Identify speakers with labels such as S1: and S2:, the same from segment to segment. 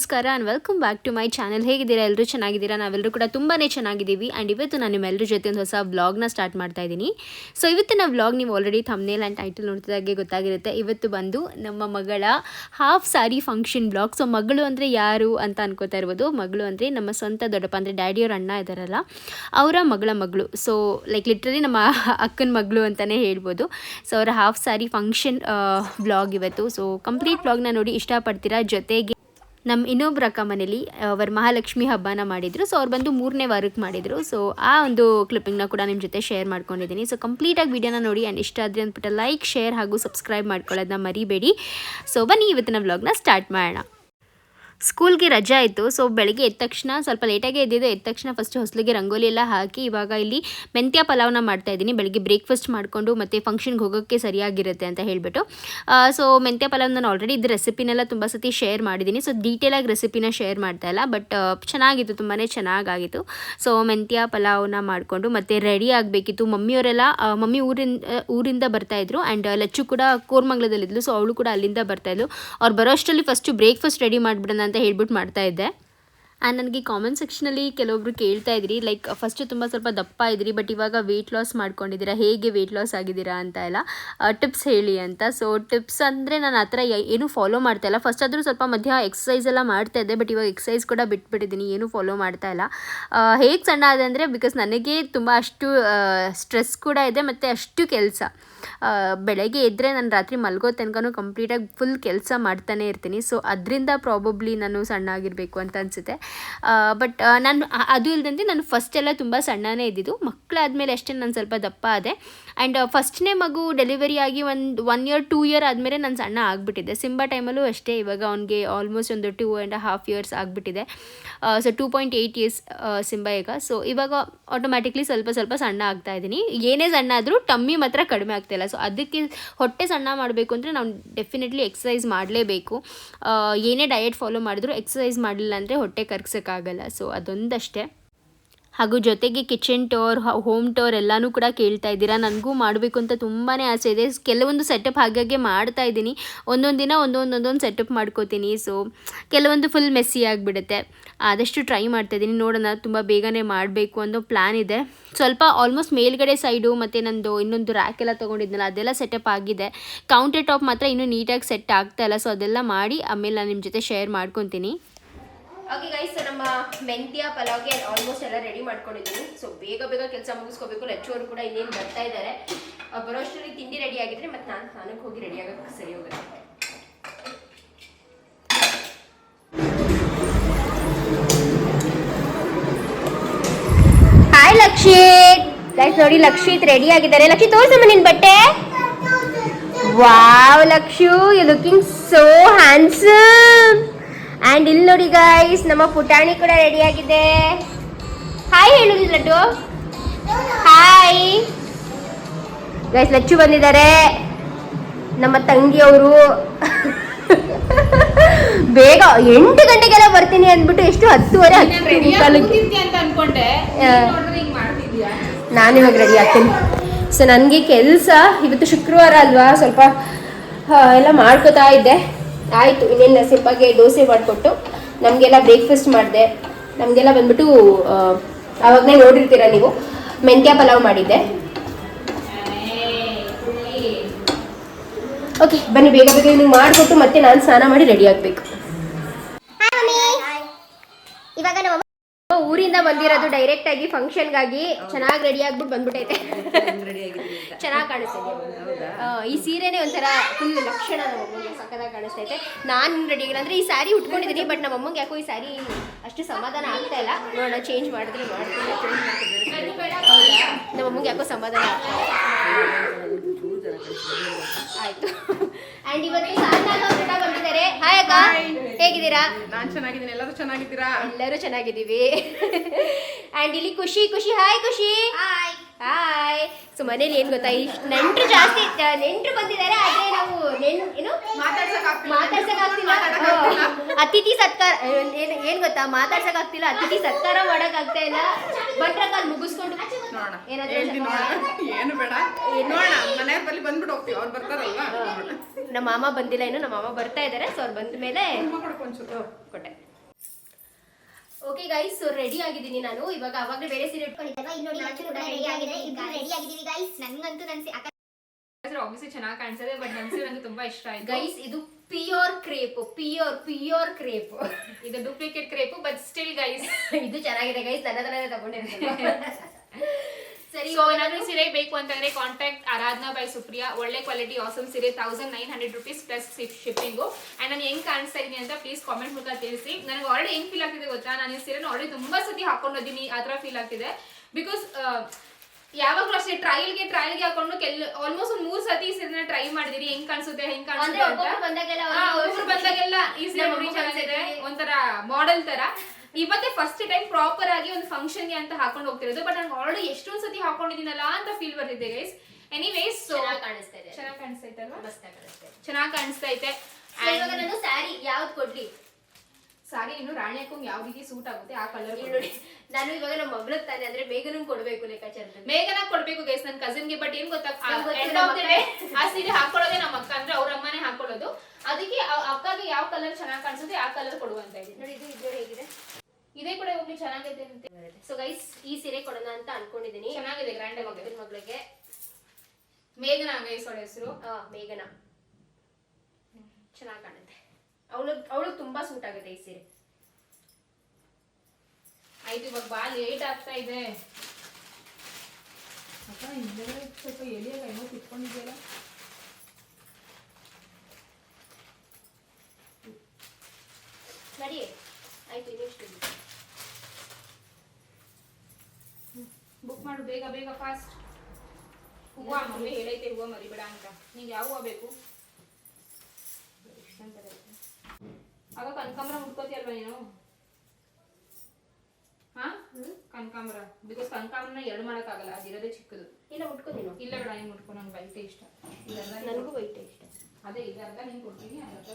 S1: ನಮಸ್ಕಾರ and welcome back to my channel ಹೇಗಿದ್ದೀರಾ? ಎಲ್ಲರೂ ಚೆನ್ನಾಗಿದ್ದೀರಾ? ನಾವೆಲ್ಲರೂ ಕೂಡ ತುಂಬಾ ಚೆನ್ನಾಗಿದ್ದೀವಿ. ಆ್ಯಂಡ್ ಇವತ್ತು ನಾನು ನಿಮ್ಮೆಲ್ಲರ ಜೊತೆ ಒಂದು ಹೊಸ ವ್ಲಾಗ್ನ ಸ್ಟಾರ್ಟ್ ಮಾಡ್ತಾ ಇದ್ದೀನಿ. ಸೊ ಇವತ್ತಿನ ವ್ಲಾಗ್ ನೀವು ಆಲ್ರೆಡಿ ಥಮ್ನೇಲ್ ಆ್ಯಂಡ್ ಟೈಟಲ್ ನೋಡ್ತಿದ್ದಾಗೆ ಗೊತ್ತಾಗಿರುತ್ತೆ. ಇವತ್ತು ಬಂದು ನಮ್ಮ ಮಗಳ half sari function blog so ಮಗಳು ಅಂದರೆ ಯಾರು ಅಂತ ಅನ್ಕೋತಾ ಇರ್ಬೋದು. ಮಗಳು ಅಂದರೆ ನಮ್ಮ ಸ್ವಂತ ದೊಡ್ಡಪ್ಪ, ಅಂದರೆ ಡ್ಯಾಡಿಯವ್ರ ಅಣ್ಣ ಇದ್ದಾರಲ್ಲ, ಅವರ ಮಗಳ ಮಗಳು. ಸೊ ಲೈಕ್ ಲಿಟ್ರಲಿ ನಮ್ಮ ಅಕ್ಕನ ಮಗಳು ಅಂತಲೇ ಹೇಳ್ಬೋದು. ಸೊ ಅವರ ಹಾಫ್ ಸಾರಿ ಫಂಕ್ಷನ್ ಬ್ಲಾಗ್ ಇವತ್ತು. ಸೊ ಕಂಪ್ಲೀಟ್ ಬ್ಲಾಗ್ನ ನೋಡಿ ಇಷ್ಟಪಡ್ತೀರಾ? ಜೊತೆಗೆ ನಮ್ಮ ಇನ್ನೊಬ್ಬರ ಅಕ್ಕ ಮನೇಲಿ, ಅವರು ಮಹಾಲಕ್ಷ್ಮಿ ಹಬ್ಬನ ಮಾಡಿದರು. ಸೊ ಅವ್ರು ಬಂದು ಮೂರನೇ ವಾರಕ್ಕೆ ಮಾಡಿದರು. ಸೊ ಆ ಒಂದು ಕ್ಲಿಪ್ಪಿಂಗ್ನ ಕೂಡ ನಿಮ್ಮ ಜೊತೆ ಶೇರ್ ಮಾಡ್ಕೊಂಡಿದ್ದೀನಿ ಸೊ ಕಂಪ್ಲೀಟಾಗಿ ವಿಡಿಯೋನ ನೋಡಿ ಆ್ಯಂಡ್ ಇಷ್ಟ ಆದರೆ ಅಂದ್ಬಿಟ್ಟು ಲೈಕ್ ಶೇರ್ ಹಾಗೂ ಸಬ್ಸ್ಕ್ರೈಬ್ ಮಾಡ್ಕೊಳ್ಳೋದನ್ನ ಮರಿಬೇಡಿ. ಸೊ ಬನ್ನಿ ಇವತ್ತಿನ ವ್ಲಾಗ್ನ ಸ್ಟಾರ್ಟ್ ಮಾಡೋಣ. ಸ್ಕೂಲ್ಗೆ ರಜೆ ಆಯಿತು. ಸೊ ಬೆಳಗ್ಗೆ ಎದ್ದ ತಕ್ಷಣ, ಸ್ವಲ್ಪ ಲೇಟಾಗಿ ಎದ್ದಿದ್ದು, ಎದ್ದ ತಕ್ಷಣ ಫಸ್ಟ್ ಹೊಸಲಿಗೆ ರಂಗೋಲಿ ಎಲ್ಲ ಹಾಕಿ ಇವಾಗ ಇಲ್ಲಿ ಮೆಂತ್ಯ ಪಲಾವ್ನ ಮಾಡ್ತಾ ಇದ್ದೀನಿ. ಬೆಳಗ್ಗೆ ಬ್ರೇಕ್ಫಾಸ್ಟ್ ಮಾಡಿಕೊಂಡು ಮತ್ತು ಫಂಕ್ಷನ್ಗೆ ಹೋಗೋಕ್ಕೆ ಸರಿಯಾಗಿರುತ್ತೆ ಅಂತ ಹೇಳಿಬಿಟ್ಟು. ಸೊ ಮೆಂತ್ಯ ಪಲಾವ್ ನಾನು ಆಲ್ರೆಡಿ ಇದು ರೆಸಿಪಿನೆಲ್ಲ ತುಂಬ ಸತಿ ಶೇರ್ ಮಾಡಿದ್ದೀನಿ. ಸೊ ಡೀಟೇಲಾಗಿ ರೆಸಿಪಿನ ಶೇರ್ ಮಾಡ್ತಾ ಇಲ್ಲ. ಬಟ್ ಚೆನ್ನಾಗಿತ್ತು ತುಂಬಾ ಚೆನ್ನಾಗಾಗಿತ್ತು. ಸೊ ಮೆಂತ್ಯ ಪಲಾವ್ನ ಮಾಡಿಕೊಂಡು ಮತ್ತು ರೆಡಿ ಆಗಬೇಕಿತ್ತು. ಮಮ್ಮಿಯವರೆಲ್ಲ ಮಮ್ಮಿ ಊರಿಂದ ಊರಿಂದ ಬರ್ತಾಯಿದ್ರು ಆ್ಯಂಡ್ ಲಚ್ಚು ಕೂಡ ಕೋರ್ಮಂಗ್ಲದಲ್ಲಿದ್ಲು. ಸೊ ಅವಳು ಕೂಡ ಅಲ್ಲಿಂದ ಬರ್ತಾಯಿದ್ಲು ಅವ್ರು ಬರೋ ಅಷ್ಟರಲ್ಲಿ ಫಸ್ಟು ಬ್ರೇಕ್ಫಾಸ್ಟ್ ರೆಡಿ ಮಾಡಿಬಿಡೋಣ ಅಂತ ಹೇಳ್ಬಿಟ್ಟು ಮಾಡ್ತಾ ಇದ್ದೆ. ಆ್ಯಂಡ್ ನನಗೆ ಕಾಮೆಂಟ್ ಸೆಕ್ಷನಲ್ಲಿ ಕೆಲವೊಬ್ರು ಕೇಳ್ತಾ ಇದ್ರಿ ಲೈಕ್ ಫಸ್ಟು ತುಂಬ ಸ್ವಲ್ಪ ದಪ್ಪ ಇದ್ರಿ ಬಟ್ ಇವಾಗ ವೆಯ್ಟ್ ಲಾಸ್ ಮಾಡ್ಕೊಂಡಿದ್ದೀರಾ, ಹೇಗೆ ವೆಯ್ಟ್ ಲಾಸ್ ಆಗಿದ್ದೀರಾ ಅಂತ ಎಲ್ಲ ಟಿಪ್ಸ್ ಹೇಳಿ ಅಂತ. ಸೊ ಟಿಪ್ಸ್ ಅಂದರೆ ನಾನು ಆ ಥರ ಏನು ಫಾಲೋ ಮಾಡ್ತಾ ಇಲ್ಲ. ಫಸ್ಟ್ ಆದರೂ ಸ್ವಲ್ಪ ಮಧ್ಯ ಎಕ್ಸಸೈಸ್ ಎಲ್ಲ ಮಾಡ್ತಾ ಇದ್ದೆ ಬಟ್ ಇವಾಗ ಎಕ್ಸಸೈಸ್ ಕೂಡ ಬಿಟ್ಬಿಟ್ಟಿದ್ದೀನಿ, ಏನೂ ಫಾಲೋ ಮಾಡ್ತಾ ಇಲ್ಲ. ಹೇಗೆ ಸಣ್ಣ ಅದಂದರೆ ಬಿಕಾಸ್ ನನಗೆ ತುಂಬ ಅಷ್ಟು ಸ್ಟ್ರೆಸ್ ಕೂಡ ಇದೆ, ಮತ್ತು ಅಷ್ಟು ಕೆಲಸ. ಬೆಳಗ್ಗೆ ಎದ್ದರೆ ನಾನು ರಾತ್ರಿ ಮಲ್ಗೋ ತನಕನೂ ಕಂಪ್ಲೀಟಾಗಿ ಫುಲ್ ಕೆಲಸ ಮಾಡ್ತಾನೆ ಇರ್ತೀನಿ. ಸೊ ಅದರಿಂದ ಪ್ರಾಬಬ್ಲಿ ನಾನು ಸಣ್ಣ ಆಗಿರಬೇಕು ಅಂತ ಅನಿಸುತ್ತೆ. ಬಟ್ ನಾನು ಅದು ಇಲ್ಲದಂತೆ ನಾನು ಫಸ್ಟ್ ಎಲ್ಲ ತುಂಬ ಸಣ್ಣನೇ ಇದ್ದಿದ್ದು. ಮಕ್ಕಳಾದಮೇಲೆ ಅಷ್ಟೇ ನಾನು ಸ್ವಲ್ಪ ದಪ್ಪ ಆದೆ. ಆ್ಯಂಡ್ ಫಸ್ಟ್ನೇ ಮಗು ಡೆಲಿವರಿ ಆಗಿ ಒಂದು ಒನ್ ಇಯರ್ ಟೂ ಇಯರ್ ಆದಮೇಲೆ ನಾನು ಸಣ್ಣ ಆಗಿಬಿಟ್ಟಿದ್ದೆ. ಸಿಂಬಾ ಟೈಮಲ್ಲೂ ಅಷ್ಟೇ ಇವಾಗ ಅವನಿಗೆ ಆಲ್ಮೋಸ್ಟ್ ಒಂದು ಟೂ ಆ್ಯಂಡ್ ಹಾಫ್ ಇಯರ್ಸ್ ಆಗಿಬಿಟ್ಟಿದೆ. So two point eight years Simba ಈಗ. ಸೊ ಇವಾಗ ಆಟೋಮ್ಯಾಟಿಕ್ಲಿ ಸ್ವಲ್ಪ ಸ್ವಲ್ಪ ಸಣ್ಣ ಆಗ್ತಾ ಇದ್ದೀನಿ. ಏನೇ ಸಣ್ಣ ಆದರೂ ಟಮ್ಮಿ ಮಾತ್ರ ಕಡಿಮೆ ಆಗ್ತಾಯಿಲ್ಲ ಸೊ ಅದಕ್ಕೆ ಹೊಟ್ಟೆ ಸಣ್ಣ ಮಾಡಬೇಕು ಅಂದರೆ ನಾವು ಡೆಫಿನೆಟ್ಲಿ ಎಕ್ಸಸೈಸ್ ಮಾಡಲೇಬೇಕು. ಏನೇ ಡಯಟ್ ಫಾಲೋ ಮಾಡಿದ್ರು ಎಕ್ಸಸೈಸ್ ಮಾಡಲಿಲ್ಲ ಅಂದರೆ ಹೊಟ್ಟೆ ಕರ್ಗ್ಸೋಕ್ಕಾಗಲ್ಲ. ಸೊ ಅದೊಂದಷ್ಟೇ. ಹಾಗೂ ಜೊತೆಗೆ ಕಿಚನ್ ಟೋರ್ ಹೋಮ್ ಟೋರ್ ಎಲ್ಲನೂ ಕೂಡ ಕೇಳ್ತಾ ಇದ್ದೀರಾ. ನನಗೂ ಮಾಡಬೇಕು ಅಂತ ತುಂಬಾ ಆಸೆ ಇದೆ. ಕೆಲವೊಂದು ಸೆಟಪ್ ಹಾಗಾಗಿ ಮಾಡ್ತಾ ಇದ್ದೀನಿ. ಒಂದೊಂದು ದಿನ ಒಂದೊಂದೊಂದೊಂದು ಒಂದೊಂದು ಸೆಟಪ್ ಮಾಡ್ಕೋತೀನಿ. ಸೊ ಕೆಲವೊಂದು ಫುಲ್ ಮೆಸ್ಸಿ ಆಗಿಬಿಡುತ್ತೆ. ಆದಷ್ಟು ಟ್ರೈ ಮಾಡ್ತಾ ಇದ್ದೀನಿ. ನೋಡೋಣ, ತುಂಬ ಬೇಗನೆ ಮಾಡಬೇಕು ಅನ್ನೋ ಪ್ಲ್ಯಾನ್ ಇದೆ. ಸ್ವಲ್ಪ ಆಲ್ಮೋಸ್ಟ್ ಮೇಲ್ಗಡೆ ಸೈಡು ಮತ್ತು ನಂದು ಇನ್ನೊಂದು ರ್ಯಾಕ್ ಎಲ್ಲ ತೊಗೊಂಡಿದ್ನಲ್ಲ, ಅದೆಲ್ಲ ಸೆಟಪ್ ಆಗಿದೆ. ಕೌಂಟರ್ ಟಾಪ್ ಮಾತ್ರ ಇನ್ನೂ ನೀಟಾಗಿ ಸೆಟ್ ಆಗ್ತಾಯಿಲ್ಲ ಸೊ ಅದೆಲ್ಲ ಮಾಡಿ ಆಮೇಲೆ ನಾನು ನಿಮ್ಮ ಜೊತೆ ಶೇರ್ ಮಾಡ್ಕೊತೀನಿ. ಓಕೆ ಗೈಸ್ ನಮ್ಮ ಮೆಂತ್ಯ ಪಲಾವ್ಗೆ ಆಲ್ಮೋಸ್ಟ್ ಎಲ್ಲ ರೆಡಿ ಮಾಡ್ಕೊಂಡಿದ್ದೀನಿ ಸೊ ಬೇಗ ಬೇಗ ಕೆಲಸ ಮುಗಿಸ್ಕೋಬೇಕು. ಲೆಚ್ಚೋರು ಕೂಡ ಇನ್ನೇನು ಬರ್ತಾ ಇದ್ದಾರೆ ಬರೋಷ್ಟರಲ್ಲಿ ತಿಂಡಿ ರೆಡಿ ಆಗಿದ್ರೆ ಮತ್ತೆ ನಾನು ಸ್ನಾನಕ್ಕೆ ಹೋಗಿ ರೆಡಿ ಆಗೋಕ್ಕೆ ಸರಿ ಹೋಗುತ್ತೆ. ಹಾಯ್ ಲಕ್ಷಿತ್ ಗೈಸ್ ನೋಡಿ ಲಕ್ಷಿತ್ ರೆಡಿ ಆಗಿದ್ದಾರೆ. ಲಕ್ಷಿತ್ ತೋರ್ಸಮ್ಮ ನಿನ್ ಬಟ್ಟೆ. Wow Lakshu you looking so handsome and ಇಲ್ಲಿ ನೋಡಿ ಗೈಸ್ ನಮ್ಮ ಪುಟಾಣಿ ಕೂಡ ರೆಡಿ ಆಗಿದೆ. ಹಾಯ್ ಹೇಳುದು ಲಡ್ಡು? ಹಾಯ್ ಗೈಸ್ ಲಚ್ಚು ಬಂದಿದ್ದಾರೆ. ನಮ್ಮ ತಂಗಿಯವರು. ಬೇಗ ಎಂಟು ಗಂಟೆಗೆಲ್ಲ ಬರ್ತೀನಿ ಅಂದ್ಬಿಟ್ಟು ಎಷ್ಟು ಹತ್ತುವರೆ
S2: ನಾನು
S1: ಇವಾಗ ರೆಡಿ ಆಗ್ತೀನಿ. ಸೊ ನನಗೆ ಕೆಲಸ ಇವತ್ತು ಶುಕ್ರವಾರ ಅಲ್ವಾ? ಸ್ವಲ್ಪ ಎಲ್ಲ ಮಾಡ್ಕೋತಾ ಇದ್ದೆ. ಆಯಿತು, ಇನ್ನೇನು ಸಿಂಪಲ್ಗೆ ದೋಸೆ ಮಾಡಿಕೊಟ್ಟು ನಮಗೆಲ್ಲ ಬ್ರೇಕ್ಫಾಸ್ಟ್ ಮಾಡಿದೆ. ನಮಗೆಲ್ಲ ಬಂದ್ಬಿಟ್ಟು ಅವಾಗಲೇ ನೋಡಿರ್ತೀರ ನೀವು? ಮೆಂತ್ಯ ಪಲಾವ್ ಮಾಡಿದ್ದೆ. ಓಕೆ ಬನ್ನಿ, ಬೇಗ ಬೇಗ ನೀವು ಮಾಡಿಕೊಟ್ಟು ಮತ್ತೆ ನಾನು ಸ್ನಾನ ಮಾಡಿ ರೆಡಿ ಆಗಬೇಕು. ಊರಿಂದ ಬಂದಿರೋದು ಡೈರೆಕ್ಟ್ ಆಗಿ ಫಂಕ್ಷನ್ಗಾಗಿ ಚೆನ್ನಾಗಿ ರೆಡಿ ಆಗ್ಬಿಟ್ಟು ಬಂದ್ಬಿಟ್ಟೈತೆ ಚೆನ್ನಾಗಿ ಕಾಣಿಸ್ತೈತೆ ಈ ಸೀರೆನೇ ಒಂಥರ ಫುಲ್ ಲಕ್ಷಣ ನಮ್ಮ ಅಮ್ಮಂಗೆ ಸಕ್ಕದಾಗಿ ಕಾಣಿಸ್ತೈತೆ. ನಾನು ರೆಡಿ ಆಗಿಲ್ಲ. ಅಂದ್ರೆ ಈ ಸ್ಯಾರಿ ಉಟ್ಕೊಂಡಿದ್ದೀನಿ ಬಟ್ ನಮ್ಮ ಅಮ್ಮಂಗೆ ಯಾಕೋ ಈ ಸ್ಯಾರಿ ಅಷ್ಟು ಸಮಾಧಾನ ಆಗ್ತಾ ಇಲ್ಲ. ನೋಡೋಣ ಚೇಂಜ್ ಮಾಡಿದ್ರೆ ಮಾಡ್ತೀನಿ. ನಮ್ಮ ಅಮ್ಮಂಗೆ ಯಾಕೋ ಸಮಾಧಾನ ಆಗ್ತಾ ಇಲ್ಲ. ಆಯ್ತು. ಆ್ಯಂಡ್ ಇವತ್ತು ಸಾಂತಾಗ ಕೂಡ ಬಂದಿದ್ದಾರೆ. ಹಾಯ್ ಅಕ್ಕ. ಹೇಗಿದ್ದೀರಾ?
S2: ನಾನ್ ಚೆನ್ನಾಗಿದ್ದೀನಿ. ಎಲ್ಲರೂ ಚೆನ್ನಾಗಿದ್ದೀರಾ?
S1: ಎಲ್ಲರೂ ಚೆನ್ನಾಗಿದ್ದೀವಿ. ಅಂಡ್ ಇಲ್ಲಿ ಖುಷಿ ಖುಷಿ. ಹಾಯ್ ಖುಷಿ. ಹಾಯ್ ಹಾಯ್ ಸೊ ಮನೇಲಿ ಏನ್ ಗೊತ್ತಾ? ಇಷ್ಟು ನೆಂಟರು ಜಾಸ್ತಿ ನೆಂಟರು ಬಂದಿದ್ದಾರೆ ಆದರೆ ನಾವು ಏನು? ಮಾತಾಡ್ಸಕ್ಕಾಗ್ತಿಲ್ಲ. ಅತಿಥಿ ಸತ್ಕಾರ ಏನು ಏನು ಗೊತ್ತಾ? ಮಾತಾಡ್ಸಕ್ ಆಗ್ತಿಲ್ಲ ಅತಿಥಿ ಸತ್ಕಾರ ಮಾಡಕ್ ಆಗ್ತಾ ಇಲ್ಲ. ಭಟ್ರ ಅಲ್ಲಿ ಮುಗಿಸ್ಕೊಂಡು
S2: ನೋಡೋಣ. ಏನು ಬೇಡ. ನೋಡೋಣ. ಮನೆಯವ್ರ ಬಳಿ ಬಂದ್ಬಿಟ್ಟು ಹೋಗ್ತೀವಿ. ಅವ್ರು ಬರ್ತಾರಲ್ವಾ
S3: ನಮ್ಮ ಮಾಮ ಬಂದಿಲ್ಲ ಇನ್ನು. ನಮ್ಮ ಮಾಮ ಬರ್ತಾ ಇದ್ದಾರೆ ಸೊ ಅವ್ರು ಬಂದ ಮೇಲೆ ಕೊಟ್ಟೆ. ಓಕೆ ಗೈಸ್ ಸೊ ರೆಡಿ ಆಗಿದ್ದೀನಿ ನಾನು. ಇವಾಗ ಅವಾಗ ಬೇರೆ ಸೀರೆ
S4: ಇಟ್ಕೊಂಡಿದ್ದೀವಿ. ಇಲ್ಲಿ ನೋಡಿ ಲಂಚ್ ಕೂಡ ರೆಡಿ ಆಗಿದೆ. ಇಬ್ರು ರೆಡಿ ಆಗಿದ್ದೀವಿ ಗೈಸ್ ನಂಗಂತೂ ನನ್ನ ಅಕ್ಕ
S5: ಆಬ್ವಿಯಸ್ಲಿ ಚೆನ್ನಾಗಿ ಕಾಣಿಸ್ತದೆ ಬಟ್ ನನ್ಸಿ ನಂಗೆ ತುಂಬಾ ಇಷ್ಟ ಆಯ್ತು.
S3: ಗೈಸ್ ಇದು pure crepe pure pure crepe
S5: ಇದು duplicate crepe but still guys
S3: ಇದು ಚೆನ್ನಾಗಿದೆ ಗೈಸ್ ನನ್ನ ತಗೊಂಡಿರ್ತೀನಿ ಸರಿ
S5: ಸೊ ಏನಾದ್ರೂ ಸೀರೆ ಬೇಕು ಅಂತಂದ್ರೆ ಕಾಂಟ್ಯಾಕ್ಟ್ ಆರಾಧನಾ ಬೈ ಸುಪ್ರಿಯಾ. ಒಳ್ಳೆ ಕ್ವಾಲಿಟಿ ಆಸಮ್ ಸೀರೆ thousand nine hundred rupees plus shipping and ನಾನು ಹೆಂಗ್ ಕಾಣಿಸ್ತಾ ಇದೀನಿ ಅಂತ ಪ್ಲೀಸ್ ಕಾಮೆಂಟ್ ಮೂಲಕ ತಿಳಿಸಿ. ನನಗೆ ಆಲ್ರೆಡಿ ಹೆಂಗ್ ಫೀಲ್ ಆಗ್ತಿದೆ ಗೊತ್ತಾ? ನಾನು ಈ ಸೀರೆನ ಆಲ್ರೆಡಿ ತುಂಬಾ ಸತಿ ಹಾಕೊಂಡಿದ್ದೀನಿ ಆ ಥರ ಫೀಲ್ ಆಗ್ತಿದೆ. ಬಿಕಾಸ್ ಯಾವಾಗಲೂ ಅಷ್ಟೇ ಟ್ರಯಲ್ಗೆ ಟ್ರಯಲ್ಗೆ ಹಾಕೊಂಡು ಕೆಲ್ ಆಲ್ಮೋಸ್ಟ್ ಒಂದು ಮೂರ್ ಸತಿ ಸೀರೆನ ಟ್ರೈ ಮಾಡಿದಿರಿ ಹೆಂಗ್ ಕಾಣಿಸುತ್ತೆ ಹೆಂಗ್ ಕಾಣಿಸುತ್ತೆ
S3: ಬಂದಾಗೆಲ್ಲ
S5: ಈ ಸೀರೆ. ಒಂಥರ ಮಾಡೆಲ್ ತರ. ಇವತ್ತೇ ಫಸ್ಟ್ ಟೈಮ್ ಪ್ರಾಪರ್ ಆಗಿ ಒಂದು ಫಂಕ್ಷನ್ಗೆ ಅಂತ ಹಾಕೊಂಡು ಹೋಗ್ತಿರೋದು. ಬಟ್ ನಾನು ಆಲ್ರೆಡಿ ಎಷ್ಟೊಂದ್ ಸತಿ ಹಾಕೊಂಡಿದ್ದೀನಲ್ಲ ಅಂತ ಫೀಲ್ ಬರ್ತಿದೆ ಗೈಸ್ ಎನಿವೇಸ್
S3: ಚೆನ್ನಾಗಿ ಕಾಣಿಸ್ತಾ ಇದೆ.
S5: ಚೆನ್ನಾಗಿ ಕಾಣಿಸ್ತಾ
S3: ಇದೆ.
S5: ಚೆನ್ನಾಗಿ ಕಾಣಿಸ್ತಾ ಐತೆ.
S3: ಇವಾಗ ನಾನು ಸ್ಯಾರಿ ಯಾವ್ದು ಕೊಡ್ಲಿ?
S5: ಸಾರಿ ಇನ್ನು ರಾಣಿ ಯಾವ ರೀತಿ ಸೂಟ್ ಆಗುತ್ತೆ ಆ ಕಲರ್
S3: ನೋಡಿ ನಾನು ಇವಾಗ ನಮ್ಮ ಮಗಳಿಗೆ ತಾನೆ ಅಂದ್ರೆ ಬೇಗನೂ ಕೊಡ್ಬೇಕು ಲೆಕ್ಕಾಚಾರದಲ್ಲಿ.
S5: ಬೇಗನ ಕೊಡ್ಬೇಕು ಗೈಸ್ ನನ್ನ ಕಸಿನ್ಗೆ ಬಟ್ ಏನ್ ಗೊತ್ತಾ ಆ ಸೀರೆ ಹಾಕೊಳ್ಳೋದೇ ನಮ್ಮ ಅಕ್ಕ ಅಂದ್ರೆ ಅವ್ರ ಅಮ್ಮನೇ ಹಾಕೊಳ್ಳೋದು. ಅದಕ್ಕೆ ಅಕ್ಕಗೆ ಯಾವ ಕಲರ್ ಚೆನ್ನಾಗಿ ಕಾಣಿಸುತ್ತೆ ಆ ಕಲರ್ ಕೊಡುವಂತ ಇದೆ.
S3: ನೋಡಿ ಇದು ಇದು ಹೇಗಿದೆ?
S5: ಇದೇ ಕೂಡ ಹೋಗ್ಲಿ ಚೆನ್ನಾಗೈತೆ ಅಂತ.
S3: ಸೊ ಗೈಸ್ ಈ ಸೀರೆ ಕೊಡೋಣ ಅಂತ ಅನ್ಕೊಂಡಿದೀನಿ
S5: ಚೆನ್ನಾಗಿದೆ ಗ್ರ್ಯಾಂಡ್
S3: ಆಗಿ ಮಗಳಿಗೆ.
S5: ಮೇಘನಾ ಗೈಸ್ ಅವಳ ಹೆಸರು.
S3: ಆ, ಮೇಘನಾ. ಚೆನ್ನಾಗಿ ಕಾಣುತ್ತೆ. ಅವಳು ಅವಳು ತುಂಬಾ ಸೂಟ್ ಆಗುತ್ತೆ ಈ ಸೀರೆ.
S5: ಆಯ್ತು ಇವಾಗ ಬಾ ಲೇಟ್ ಆಗ್ತಾ ಇದೆ. ಅಕ್ಕ ಹಿಂದೆ ಸ್ವಲ್ಪ ಎಳಿಯಾಗ ಏನೋ ಕುತ್ಕೊಂಡಿದ್ಯಲ್ಲ
S3: ನಡಿ ಆಯ್ತು ಇನ್ನೆಷ್ಟು
S5: ಬುಕ್ ಮಾಡು ಬೇಗ ಬೇಗ ಫಾಸ್ಟ್ ಹೂವು ಮಮ್ಮಿ ಹೇಳೈತೆ ಹೂವು ಮರಿಬೇಡ ಅಂತ. ನಿಂಗೆ ಯಾವ ಹೂವು ಬೇಕು ಎಷ್ಟಂತ ಬೇಕು? ಆಗ ಕನಕಾಂಬರ ಮುಟ್ಕೋತಿ ಅಲ್ವಾ ನೀನು? ಹಾ? ಕನಕಾಂಬರ ಬಿಕಾಸ್ ಕನಕಾಂಬರನ ಎರಡು ಮಾಡೋಕ್ಕಾಗಲ್ಲ ಅದಿರೋದೇ ಚಿಕ್ಕದು.
S3: ಇಲ್ಲ ಮುಟ್ಕೊ
S5: ಇಲ್ಲ ಬೇಡ ನೀನು ಮುಟ್ಕೊ ನಂಗೆ ಬೈತೆ ಇಷ್ಟ. ಇದೆಲ್ಲ
S3: ನನಗೂ ವೈಟ್ ಇಷ್ಟ.
S5: ಅದೇ ಇದು ಅರ್ಧ ನೀನು ಕೊಡ್ತೀನಿ ಅರ್ಧ.